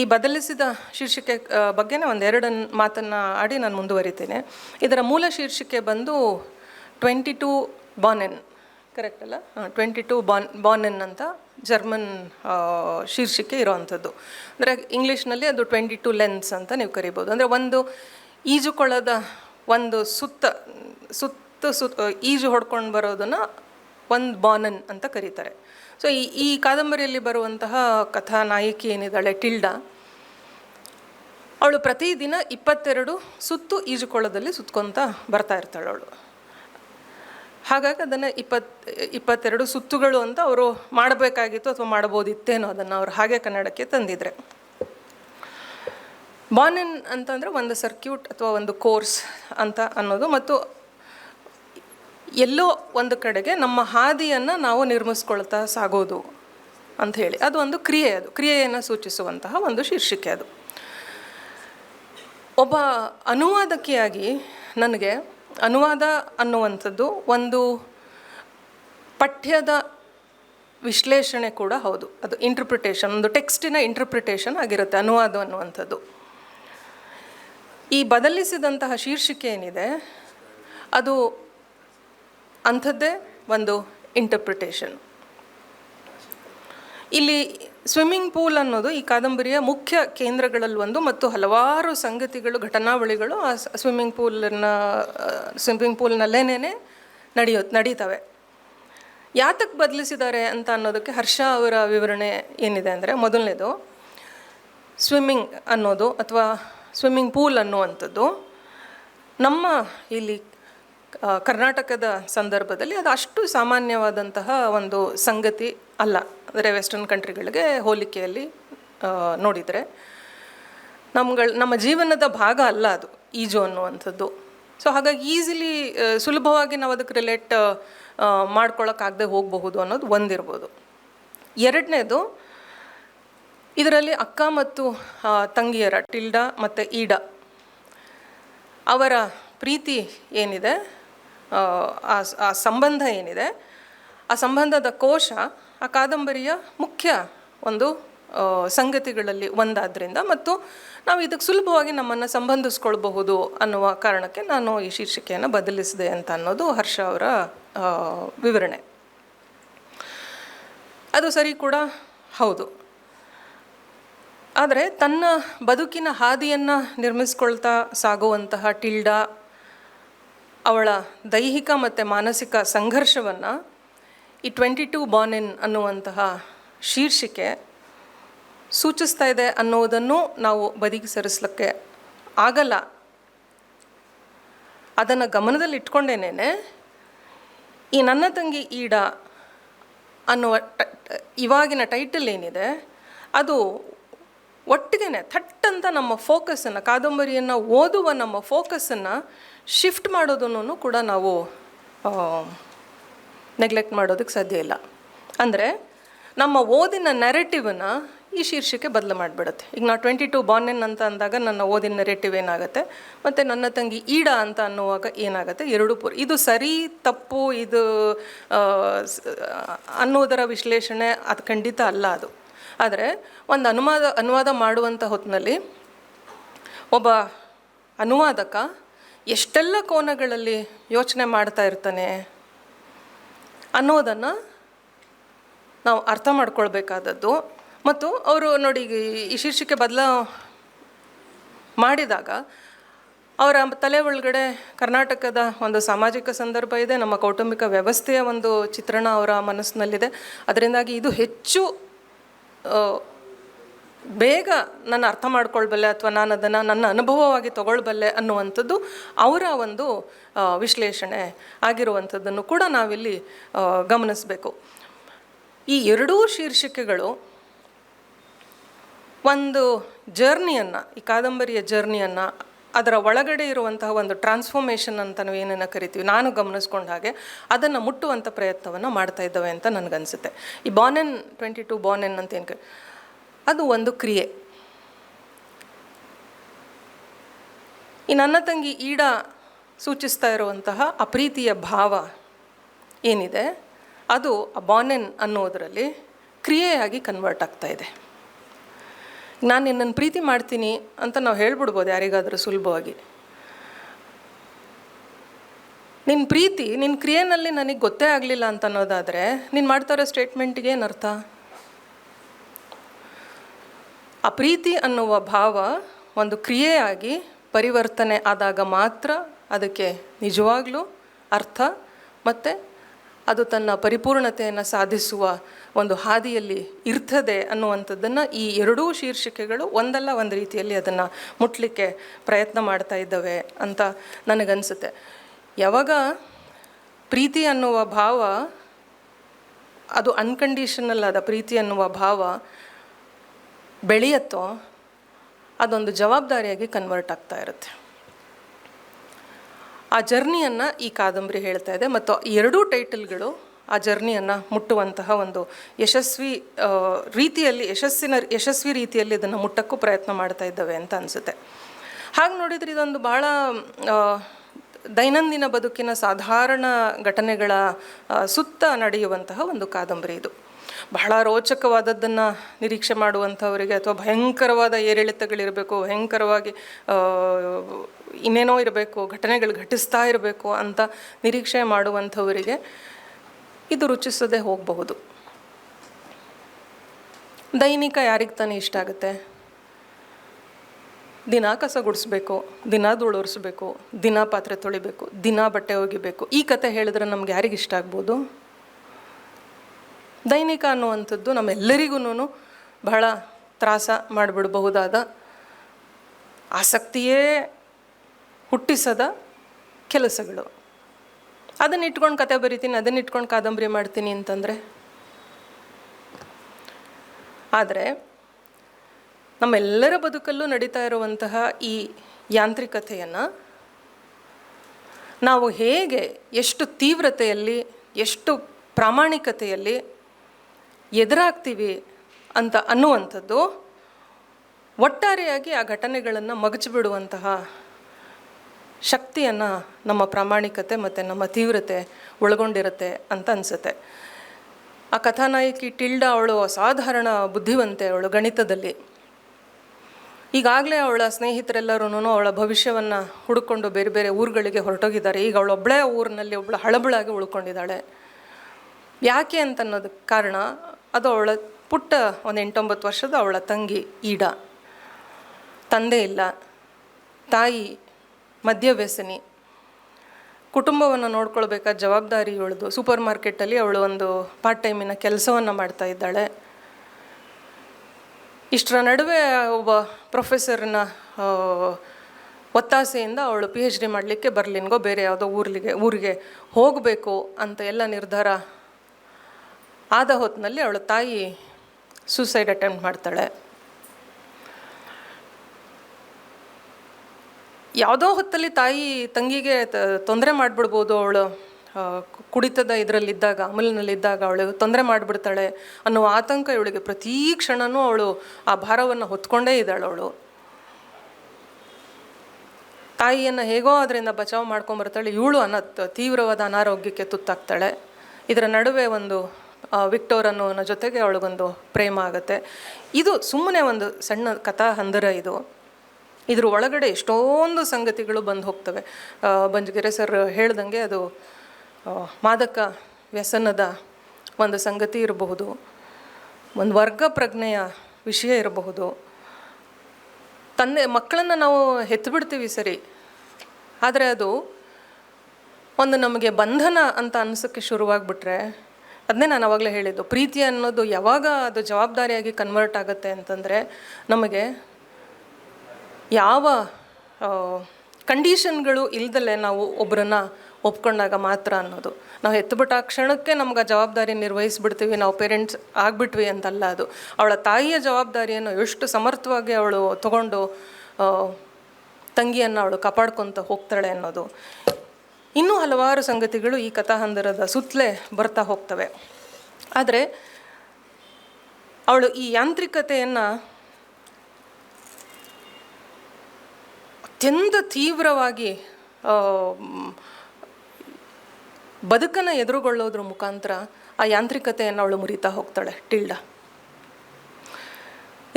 ಈ ಬದಲಿಸಿದ ಶೀರ್ಷಿಕೆ ಬಗ್ಗೆನೇ ಬಗ್ಗೆನೇ ಎರಡು ಮಾತನ್ನು ಆಡಿ ನಾನು ಮುಂದುವರಿತೇನೆ. ಇದರ ಮೂಲ ಶೀರ್ಷಿಕೆ ಬಂದು ಟ್ವೆಂಟಿ ಟು ಬಾನೆನ್ ಕರೆಕ್ಟ್ ಅಲ್ಲ? ಟ್ವೆಂಟಿ ಟು ಬಾನ್ ಬಾನೆನ್ ಅಂತ ಜರ್ಮನ್ ಶೀರ್ಷಿಕೆ ಇರೋವಂಥದ್ದು. ಅಂದರೆ ಇಂಗ್ಲೀಷ್ನಲ್ಲಿ ಅದು ಟ್ವೆಂಟಿ ಟು ಲೆನ್ಸ್ ಅಂತ ನೀವು ಕರಿಬೋದು. ಅಂದರೆ ಒಂದು ಈಜುಕೊಳದ ಒಂದು ಸುತ್ತ ಸುತ್ತ ಸುತ್ತ ಈಜು ಹೊಡ್ಕೊಂಡು ಬರೋದನ್ನು ಒಂದು ಬಾನನ್ ಅಂತ ಕರೀತಾರೆ. ಸೊ ಈ ಈ ಕಾದಂಬರಿಯಲ್ಲಿ ಬರುವಂತಹ ಕಥಾ ನಾಯಕಿ ಏನಿದ್ದಾಳೆ, ಟಿಲ್ಡಾ, ಅವಳು ಪ್ರತಿದಿನ ಇಪ್ಪತ್ತೆರಡು ಸುತ್ತು ಈಜುಕೊಳದಲ್ಲಿ ಸುತ್ಕೊತ ಬರ್ತಾ ಇರ್ತಾಳೆ ಅವಳು. ಹಾಗಾಗಿ ಅದನ್ನು ಇಪ್ಪತ್, ಇಪ್ಪತ್ತೆರಡು ಸುತ್ತುಗಳು ಅಂತ ಅವರು ಮಾಡಬೇಕಾಗಿತ್ತು ಅಥವಾ ಮಾಡ್ಬೋದಿತ್ತೇನೋ ಅದನ್ನು ಅವರು ಹಾಗೆ ಕನ್ನಡಕ್ಕೆ ತಂದಿದ್ರೆ. ಬಾನಿನ್ ಅಂತಂದರೆ ಒಂದು ಸರ್ಕ್ಯೂಟ್ ಅಥವಾ ಒಂದು ಕೋರ್ಸ್ ಅಂತ ಅನ್ನೋದು ಮತ್ತು ಎಲ್ಲೋ ಒಂದು ಕಡೆಗೆ ನಮ್ಮ ಹಾದಿಯನ್ನು ನಾವು ನಿರ್ಮಿಸ್ಕೊಳ್ತಾ ಸಾಗೋದು ಅಂತ ಹೇಳಿ. ಅದು ಒಂದು ಕ್ರಿಯೆ ಅದು. ಕ್ರಿಯೆಯನ್ನು ಸೂಚಿಸುವಂತಹ ಒಂದು ಶೀರ್ಷಿಕೆ ಅದು. ಒಬ್ಬ ಅನುವಾದಕಿಯಾಗಿ ನನಗೆ ಅನುವಾದ ಅನ್ನುವಂಥದ್ದು ಒಂದು ಪಠ್ಯದ ವಿಶ್ಲೇಷಣೆ ಕೂಡ ಹೌದು. ಅದು ಇಂಟ್ರಪ್ರಿಟೇಷನ್ ಒಂದು ಟೆಕ್ಸ್ಟಿನ ಇಂಟ್ರಪ್ರಿಟೇಷನ್ ಆಗಿರುತ್ತೆ, ಅನುವಾದ ಅನ್ನುವಂಥದ್ದು. ಈ ಬದಲಿಸಿದಂತಹ ಶೀರ್ಷಿಕೆ ಏನಿದೆ, ಅದು ಅಂಥದ್ದೇ ಒಂದು ಇಂಟರ್ಪ್ರಿಟೇಷನ್ ಇಲ್ಲಿ ಸ್ವಿಮ್ಮಿಂಗ್ ಪೂಲ್ ಅನ್ನೋದು ಈ ಕಾದಂಬರಿಯ ಮುಖ್ಯ ಕೇಂದ್ರಗಳಲ್ಲಿ ಒಂದು ಮತ್ತು ಹಲವಾರು ಸಂಗತಿಗಳು, ಘಟನಾವಳಿಗಳು ಆ ಸ್ವಿಮ್ಮಿಂಗ್ ಪೂಲನ್ನು ಸ್ವಿಮ್ಮಿಂಗ್ ಪೂಲ್ನಲ್ಲೇನೇ ನಡೆಯೋ, ನಡೀತವೆ. ಯಾತಕ್ಕೆ ಬದಲಿಸಿದ್ದಾರೆ ಅಂತ ಅನ್ನೋದಕ್ಕೆ ಹರ್ಷ ಅವರ ವಿವರಣೆ ಏನಿದೆ ಅಂದರೆ ಮೊದಲನೇದು, ಸ್ವಿಮ್ಮಿಂಗ್ ಅನ್ನೋದು ಅಥವಾ ಸ್ವಿಮ್ಮಿಂಗ್ ಪೂಲ್ ಅನ್ನುವಂಥದ್ದು ನಮ್ಮ ಇಲ್ಲಿ ಕರ್ನಾಟಕದ ಸಂದರ್ಭದಲ್ಲಿ ಅದು ಅಷ್ಟು ಸಾಮಾನ್ಯವಾದಂತಹ ಒಂದು ಸಂಗತಿ ಅಲ್ಲ. ಅಂದರೆ ವೆಸ್ಟರ್ನ್ ಕಂಟ್ರಿಗಳಿಗೆ ಹೋಲಿಕೆಯಲ್ಲಿ ನೋಡಿದರೆ ನಮ್ಗಳು, ನಮ್ಮ ಜೀವನದ ಭಾಗ ಅಲ್ಲ ಅದು, ಈಜು ಅನ್ನುವಂಥದ್ದು. ಸೊ ಹಾಗಾಗಿ ಈಸಿಲಿ ಸುಲಭವಾಗಿ ನಾವು ಅದಕ್ಕೆ ರಿಲೇಟ್ ಮಾಡ್ಕೊಳ್ಳೋಕ್ಕಾಗದೆ ಹೋಗಬಹುದು ಅನ್ನೋದು ಒಂದಿರ್ಬೋದು. ಎರಡನೇದು, ಇದರಲ್ಲಿ ಅಕ್ಕ ಮತ್ತು ತಂಗಿಯರ, ಟಿಲ್ಡಾ ಮತ್ತು ಈಡಾ, ಅವರ ಪ್ರೀತಿ ಏನಿದೆ ಆ ಸಂಬಂಧ ಏನಿದೆ, ಆ ಸಂಬಂಧದ ಕೋಶ ಆ ಕಾದಂಬರಿಯ ಮುಖ್ಯ ಒಂದು ಸಂಗತಿಗಳಲ್ಲಿ ಒಂದಾದ್ರಿಂದ ಮತ್ತು ನಾವು ಇದಕ್ಕೆ ಸುಲಭವಾಗಿ ನಮ್ಮನ್ನು ಸಂಬಂಧಿಸ್ಕೊಳ್ಬಹುದು ಅನ್ನುವ ಕಾರಣಕ್ಕೆ ನಾನು ಈ ಶೀರ್ಷಿಕೆಯನ್ನು ಬದಲಿಸಿದೆ ಅಂತ ಅನ್ನೋದು ಹರ್ಷ ಅವರ ವಿವರಣೆ. ಅದು ಸರಿ ಕೂಡ? ಹೌದು. ಆದರೆ ತನ್ನ ಬದುಕಿನ ಹಾದಿಯನ್ನು ನಿರ್ಮಿಸ್ಕೊಳ್ತಾ ಸಾಗುವಂತಹ ಟಿಲ್ಡಾ ಅವಳ ದೈಹಿಕ ಮತ್ತು ಮಾನಸಿಕ ಸಂಘರ್ಷವನ್ನು ಈ ಟ್ವೆಂಟಿ ಟು ಬಾನೆನ್ ಅನ್ನುವಂತಹ ಶೀರ್ಷಿಕೆ ಸೂಚಿಸ್ತಾ ಇದೆ ಅನ್ನೋದನ್ನು ನಾವು ಬದಿಗೆ ಸರಿಸಲಿಕ್ಕೆ ಆಗಲ್ಲ. ಅದನ್ನು ಗಮನದಲ್ಲಿ ಇಟ್ಕೊಂಡೇನೆ ಈ ನನ್ನ ತಂಗಿ ಈಡ ಅನ್ನುವ ಇವಾಗಿನ ಟೈಟಲ್ ಏನಿದೆ, ಅದು ಒಟ್ಟಿಗೆ ಥಟ್ ಅಂತ ನಮ್ಮ ಫೋಕಸನ್ನು ಕಾದಂಬರಿಯನ್ನು ಓದುವ ನಮ್ಮ ಫೋಕಸನ್ನು ಶಿಫ್ಟ್ ಮಾಡೋದನ್ನು ಕೂಡ ನಾವು ನೆಗ್ಲೆಕ್ಟ್ ಮಾಡೋದಕ್ಕೆ ಸಾಧ್ಯ ಇಲ್ಲ. ಅಂದರೆ ನಮ್ಮ ಓದಿನ ನೆರೆಟಿವನ್ನು ಈ ಶೀರ್ಷಿಕೆ ಬದಲು ಮಾಡಿಬಿಡುತ್ತೆ. ಈಗ ನಾವು ಟ್ವೆಂಟಿ ಟು ಬಾರ್ನೆನ್ ಅಂತ ಅಂದಾಗ ನನ್ನ ಓದಿನ ನೆರೆಟಿವ್ ಏನಾಗುತ್ತೆ? ಮತ್ತು ನನ್ನ ತಂಗಿ ಈಡ ಅಂತ ಅನ್ನುವಾಗ ಏನಾಗುತ್ತೆ? ಎರಡು ಪೂರ್ ಇದು ಸರಿ, ತಪ್ಪು, ಇದು ಅನ್ನೋದರ ವಿಶ್ಲೇಷಣೆ ಅದು ಖಂಡಿತ ಅಲ್ಲ ಅದು. ಆದರೆ ಒಂದು ಅನುವಾದ ಅನುವಾದ ಮಾಡುವಂಥ ಹೊತ್ತಿನಲ್ಲಿ ಒಬ್ಬ ಅನುವಾದಕ ಎಷ್ಟೆಲ್ಲ ಕೋನಗಳಲ್ಲಿ ಯೋಚನೆ ಮಾಡ್ತಾ ಇರ್ತಾನೆ? ಅನ್ನೋದನ್ನು ನಾವು ಅರ್ಥ ಮಾಡ್ಕೊಳ್ಬೇಕಾದದ್ದು. ಮತ್ತು ಅವರು ನೋಡಿ ಈ ಶೀರ್ಷಿಕೆ ಬದಲ ಮಾಡಿದಾಗ ಅವರ ತಲೆ ಒಳಗಡೆ ಕರ್ನಾಟಕದ ಒಂದು ಸಾಮಾಜಿಕ ಸಂದರ್ಭ ಇದೆ, ನಮ್ಮ ಕೌಟುಂಬಿಕ ವ್ಯವಸ್ಥೆಯ ಒಂದು ಚಿತ್ರಣ ಅವರ ಮನಸ್ಸಿನಲ್ಲಿದೆ. ಅದರಿಂದಾಗಿ ಇದು ಹೆಚ್ಚು ಬೇಗ ನಾನು ಅರ್ಥ ಮಾಡ್ಕೊಳ್ಬಲ್ಲೆ ಅಥವಾ ನಾನು ಅದನ್ನು ನನ್ನ ಅನುಭವವಾಗಿ ತಗೊಳ್ಬಲ್ಲೆ ಅನ್ನುವಂಥದ್ದು ಅವರ ಒಂದು ವಿಶ್ಲೇಷಣೆ ಆಗಿರುವಂಥದ್ದನ್ನು ಕೂಡ ನಾವಿಲ್ಲಿ ಗಮನಿಸಬೇಕು. ಈ ಎರಡೂ ಶೀರ್ಷಿಕೆಗಳು ಒಂದು ಜರ್ನಿಯನ್ನು, ಈ ಕಾದಂಬರಿಯ ಜರ್ನಿಯನ್ನು, ಅದರ ಒಳಗಡೆ ಇರುವಂತಹ ಒಂದು ಟ್ರಾನ್ಸ್ಫಾರ್ಮೇಷನ್ ಅಂತ ನಾವು ಏನನ್ನ ಕರಿತೀವಿ, ನಾನು ಗಮನಿಸ್ಕೊಂಡ ಹಾಗೆ ಅದನ್ನು ಮುಟ್ಟುವಂಥ ಪ್ರಯತ್ನವನ್ನು ಮಾಡ್ತಾ ಇದ್ದಾವೆ ಅಂತ ನನಗನ್ಸುತ್ತೆ. ಈ ಬಾನೆನ್ ಟ್ವೆಂಟಿ ಟು ಬಾನೆನ್ ಅಂತ ಏನು ಅದು ಒಂದು ಕ್ರಿಯೆ. ಈ ನನ್ನ ತಂಗಿ ಈಡ ಸೂಚಿಸ್ತಾ ಇರುವಂತಹ ಅಪ್ರೀತಿಯ ಭಾವ ಏನಿದೆ, ಅದು ಬಾನೆನ್ ಅನ್ನೋದರಲ್ಲಿ ಕ್ರಿಯೆಯಾಗಿ ಕನ್ವರ್ಟ್ ಆಗ್ತಾ ಇದೆ. ನಾನು ನಿನ್ನನ್ನು ಪ್ರೀತಿ ಮಾಡ್ತೀನಿ ಅಂತ ನಾವು ಹೇಳ್ಬಿಡ್ಬೋದು ಯಾರಿಗಾದರೂ ಸುಲಭವಾಗಿ. ನಿನ್ನ ಪ್ರೀತಿ ನಿನ್ನ ಕ್ರಿಯೆನಲ್ಲಿ ನನಗೆ ಗೊತ್ತೇ ಆಗಲಿಲ್ಲ ಅಂತ ಅನ್ನೋದಾದರೆ, ನೀನು ಮಾಡ್ತಾ ಇರೋ ಸ್ಟೇಟ್ಮೆಂಟಿಗೆ ಏನರ್ಥ ಆ ಪ್ರೀತಿ ಅನ್ನುವ ಭಾವ ಒಂದು ಕ್ರಿಯೆಯಾಗಿ ಪರಿವರ್ತನೆ ಆದಾಗ ಮಾತ್ರ ಅದಕ್ಕೆ ನಿಜವಾಗ್ಲೂ ಅರ್ಥ ಮತ್ತು ಅದು ತನ್ನ ಪರಿಪೂರ್ಣತೆಯನ್ನು ಸಾಧಿಸುವ ಒಂದು ಹಾದಿಯಲ್ಲಿ ಇರ್ತದೆ ಅನ್ನುವಂಥದ್ದನ್ನು ಈ ಎರಡೂ ಶೀರ್ಷಿಕೆಗಳು ಒಂದಲ್ಲ ಒಂದು ರೀತಿಯಲ್ಲಿ ಅದನ್ನು ಮುಟ್ಲಿಕ್ಕೆ ಪ್ರಯತ್ನ ಮಾಡ್ತಾ ಇದ್ದಾವೆ ಅಂತ ನನಗನ್ಸುತ್ತೆ. ಯಾವಾಗ ಪ್ರೀತಿ ಅನ್ನುವ ಭಾವ ಅದು ಅನ್ಕಂಡೀಷನಲ್ ಆದ ಪ್ರೀತಿ ಅನ್ನುವ ಭಾವ ಬೆಳೆಯತ್ತೋ ಅದೊಂದು ಜವಾಬ್ದಾರಿಯಾಗಿ ಕನ್ವರ್ಟ್ ಆಗ್ತಾ ಇರುತ್ತೆ. ಆ ಜರ್ನಿಯನ್ನು ಈ ಕಾದಂಬರಿ ಹೇಳ್ತಾ ಇದೆ ಮತ್ತು ಎರಡೂ ಟೈಟಲ್ಗಳು ಆ ಜರ್ನಿಯನ್ನು ಮುಟ್ಟುವಂತಹ ಒಂದು ಯಶಸ್ವಿ ರೀತಿಯಲ್ಲಿ, ಯಶಸ್ಸಿನ, ಯಶಸ್ವಿ ರೀತಿಯಲ್ಲಿ ಇದನ್ನು ಮುಟ್ಟಕ್ಕೂ ಪ್ರಯತ್ನ ಮಾಡ್ತಾ ಇದ್ದಾವೆ ಅಂತ ಅನಿಸುತ್ತೆ. ಹಾಗೆ ನೋಡಿದರೆ ಇದೊಂದು ಭಾಳ ದೈನಂದಿನ ಬದುಕಿನ ಸಾಧಾರಣ ಘಟನೆಗಳ ಸುತ್ತ ನಡೆಯುವಂತಹ ಒಂದು ಕಾದಂಬರಿ ಇದು. ಬಹಳ ರೋಚಕವಾದದ್ದನ್ನು ನಿರೀಕ್ಷೆ ಮಾಡುವಂಥವರಿಗೆ ಅಥವಾ ಭಯಂಕರವಾದ ಏರಿಳಿತಗಳಿರಬೇಕು, ಭಯಂಕರವಾಗಿ ಇನ್ನೇನೋ ಇರಬೇಕು, ಘಟನೆಗಳು ಘಟಿಸ್ತಾ ಇರಬೇಕು ಅಂತ ನಿರೀಕ್ಷೆ ಮಾಡುವಂಥವರಿಗೆ ಇದು ರುಚಿಸದೆ ಹೋಗಬಹುದು. ದೈನಿಕ ಯಾರಿಗೆ ತಾನೇ ಇಷ್ಟ ಆಗುತ್ತೆ? ದಿನ ಕಸ ಗುಡಿಸ್ಬೇಕು, ದಿನ ಧೂಳೋರಿಸ್ಬೇಕು ದಿನ ಪಾತ್ರೆ ತೊಳಿಬೇಕು, ದಿನ ಬಟ್ಟೆ ಒಗಿಬೇಕು, ಈ ಕತೆ ಹೇಳಿದ್ರೆ ನಮ್ಗೆ ಯಾರಿಗೆ ಇಷ್ಟ ಆಗ್ಬೋದು? ದೈನಿಕ ಅನ್ನುವಂಥದ್ದು ನಮ್ಮೆಲ್ಲರಿಗೂ ಬಹಳ ತ್ರಾಸ ಮಾಡಿಬಿಡಬಹುದಾದ ಆಸಕ್ತಿಯೇ ಹುಟ್ಟಿಸದ ಕೆಲಸಗಳು. ಅದನ್ನು ಇಟ್ಕೊಂಡು ಕತೆ ಬರಿತೀನಿ, ಅದನ್ನು ಇಟ್ಕೊಂಡು ಕಾದಂಬರಿ ಮಾಡ್ತೀನಿ ಅಂತಂದರೆ. ಆದರೆ ನಮ್ಮೆಲ್ಲರ ಬದುಕಲ್ಲೂ ನಡೀತಾ ಇರುವಂತಹ ಈ ಯಾಂತ್ರಿಕತೆಯನ್ನು ನಾವು ಹೇಗೆ ಎಷ್ಟು ತೀವ್ರತೆಯಲ್ಲಿ, ಎಷ್ಟು ಪ್ರಾಮಾಣಿಕತೆಯಲ್ಲಿ ಎದುರಾಗ್ತೀವಿ ಅಂತ ಅನ್ನುವಂಥದ್ದು ಒಟ್ಟಾರೆಯಾಗಿ ಆ ಘಟನೆಗಳನ್ನು ಮಗಚಿಬಿಡುವಂತಹ ಶಕ್ತಿಯನ್ನು ನಮ್ಮ ಪ್ರಾಮಾಣಿಕತೆ ಮತ್ತು ನಮ್ಮ ತೀವ್ರತೆ ಒಳಗೊಂಡಿರುತ್ತೆ ಅಂತ ಅನಿಸುತ್ತೆ. ಆ ಕಥಾನಾಯಕಿ ಟಿಲ್ಡಾ ಅವಳು ಅಸಾಧಾರಣ ಬುದ್ಧಿವಂತೆ ಅವಳು ಗಣಿತದಲ್ಲಿ. ಈಗಾಗಲೇ ಅವಳ ಸ್ನೇಹಿತರೆಲ್ಲರೂ ಅವಳ ಭವಿಷ್ಯವನ್ನು ಹುಡುಕೊಂಡು ಬೇರೆ ಬೇರೆ ಊರುಗಳಿಗೆ ಹೊರಟೋಗಿದ್ದಾರೆ. ಈಗ ಅವಳೊಬ್ಬಳೇ ಊರಿನಲ್ಲಿ ಒಬ್ಬಳು ಹಳಬಳಾಗಿ ಉಳ್ಕೊಂಡಿದ್ದಾಳೆ. ಯಾಕೆ ಅಂತನ್ನೋದಕ್ಕೆ ಕಾರಣ ಅದು ಅವಳ ಪುಟ್ಟ ಒಂದು ಎಂಟೊಂಬತ್ತು ವರ್ಷದ ಅವಳ ತಂಗಿ ಈಡ. ತಂದೆ ಇಲ್ಲ. ತಾಯಿ ಮದ್ಯವ್ಯಸನಿ. ಕುಟುಂಬವನ್ನು ನೋಡ್ಕೊಳ್ಬೇಕಾದ ಜವಾಬ್ದಾರಿ ಇವಳದು. ಸೂಪರ್ ಮಾರ್ಕೆಟಲ್ಲಿ ಅವಳು ಒಂದು ಪಾರ್ಟ್ ಟೈಮಿನ ಕೆಲಸವನ್ನು ಮಾಡ್ತಾ ಇದ್ದಾಳೆ. ಇಷ್ಟರ ನಡುವೆ ಒಬ್ಬ ಪ್ರೊಫೆಸರ್ನ ಒತ್ತಾಸೆಯಿಂದ ಅವಳು ಪಿ ಎಚ್ ಡಿ ಮಾಡಲಿಕ್ಕೆ ಬರ್ಲಿನ್ಗೋ ಬೇರೆ ಯಾವುದೋ ಊರಿಗೆ ಊರಿಗೆ ಹೋಗಬೇಕು ಅಂತ ಎಲ್ಲ ನಿರ್ಧಾರ ಆದ ಹೊತ್ತಿನಲ್ಲಿ ಅವಳ ತಾಯಿ ಸೂಸೈಡ್ ಅಟೆಂಪ್ಟ್ ಮಾಡ್ತಾಳೆ. ಯಾವುದೋ ಹೊತ್ತಲ್ಲಿ ತಾಯಿ ತಂಗಿಗೆ ತೊಂದರೆ ಮಾಡಿಬಿಡ್ಬೋದು ಅವಳು. ಕುಡಿತದ ಇದರಲ್ಲಿದ್ದಾಗ, ಅಮಲಿನಲ್ಲಿದ್ದಾಗ ಅವಳು ತೊಂದರೆ ಮಾಡಿಬಿಡ್ತಾಳೆ ಅನ್ನೋ ಆತಂಕ ಇವಳಿಗೆ ಪ್ರತಿ ಕ್ಷಣವೂ ಅವಳು ಆ ಭಾರವನ್ನು ಹೊತ್ಕೊಂಡೇ ಇದ್ದಾಳೆ ಅವಳು. ತಾಯಿಯನ್ನು ಹೇಗೋ ಅದರಿಂದ ಬಚಾವ್ ಮಾಡ್ಕೊಂಬರ್ತಾಳೆ. ಇವಳು ಅನ ತೀವ್ರವಾದ ಅನಾರೋಗ್ಯಕ್ಕೆ ತುತ್ತಾಗ್ತಾಳೆ. ಇದರ ನಡುವೆ ಒಂದು ವಿಕ್ಟೋರ್ ಅನ್ನೋನ ಜೊತೆಗೆ ಅವಳಿಗೊಂದು ಪ್ರೇಮ ಆಗುತ್ತೆ. ಇದು ಸುಮ್ಮನೆ ಒಂದು ಸಣ್ಣ ಕಥಾ ಹಂದರ ಇದು. ಇದ್ರ ಒಳಗಡೆ ಎಷ್ಟೊಂದು ಸಂಗತಿಗಳು ಬಂದು ಹೋಗ್ತವೆ. ಬಂಜಗೆರೆ ಸರ್ ಹೇಳ್ದಂಗೆ ಅದು ಮಾದಕ ವ್ಯಸನದ ಒಂದು ಸಂಗತಿ ಇರಬಹುದು. ಒಂದು ವರ್ಗ ಪ್ರಜ್ಞೆಯ ವಿಷಯ ಇರಬಹುದು. ತಂದೆ, ಮಕ್ಕಳನ್ನು ನಾವು ಹೆತ್ತು ಬಿಡ್ತೀವಿ ಸರಿ. ಆದರೆ ಅದು ಒಂದು ನಮಗೆ ಬಂಧನ ಅಂತ ಅನಿಸೋಕ್ಕೆ ಶುರುವಾಗ್ಬಿಟ್ರೆ ಅದನ್ನೇ ನಾನು ಅವಾಗಲೇ ಹೇಳಿದ್ದು. ಪ್ರೀತಿ ಅನ್ನೋದು ಯಾವಾಗ ಅದು ಜವಾಬ್ದಾರಿಯಾಗಿ ಕನ್ವರ್ಟ್ ಆಗುತ್ತೆ ಅಂತಂದರೆ ನಮಗೆ ಯಾವ ಕಂಡೀಷನ್ಗಳು ಇಲ್ದಲೆ ನಾವು ಒಬ್ಬರನ್ನ ಒಪ್ಕೊಂಡಾಗ ಮಾತ್ರ ಅನ್ನೋದು. ನಾವು ಎತ್ತುಬಿಟ್ಟ ಕ್ಷಣಕ್ಕೆ ನಮ್ಗೆ ಆ ಜವಾಬ್ದಾರಿ ನಿರ್ವಹಿಸ್ಬಿಡ್ತೀವಿ, ನಾವು ಪೇರೆಂಟ್ಸ್ ಆಗಿಬಿಟ್ವಿ ಅಂತಲ್ಲ ಅದು. ಅವಳ ತಾಯಿಯ ಜವಾಬ್ದಾರಿಯನ್ನು ಎಷ್ಟು ಸಮರ್ಥವಾಗಿ ಅವಳು ತಗೊಂಡು ತಂಗಿಯನ್ನು ಅವಳು ಕಾಪಾಡ್ಕೊತ ಹೋಗ್ತಾಳೆ ಅನ್ನೋದು. ಇನ್ನೂ ಹಲವಾರು ಸಂಗತಿಗಳು ಈ ಕಥಾಹಂದರದ ಸುತ್ತಲೇ ಬರ್ತಾ ಹೋಗ್ತವೆ. ಆದರೆ, ಅವಳು ಈ ಯಾಂತ್ರಿಕತೆಯನ್ನು ಅತ್ಯಂತ ತೀವ್ರವಾಗಿ ಬದುಕನ್ನು ಎದುರುಗೊಳ್ಳೋದ್ರ ಮುಖಾಂತರ ಆ ಯಾಂತ್ರಿಕತೆಯನ್ನು ಅವಳು ಮುರಿತಾ ಹೋಗ್ತಾಳೆ. ಟಿಲ್ಡ.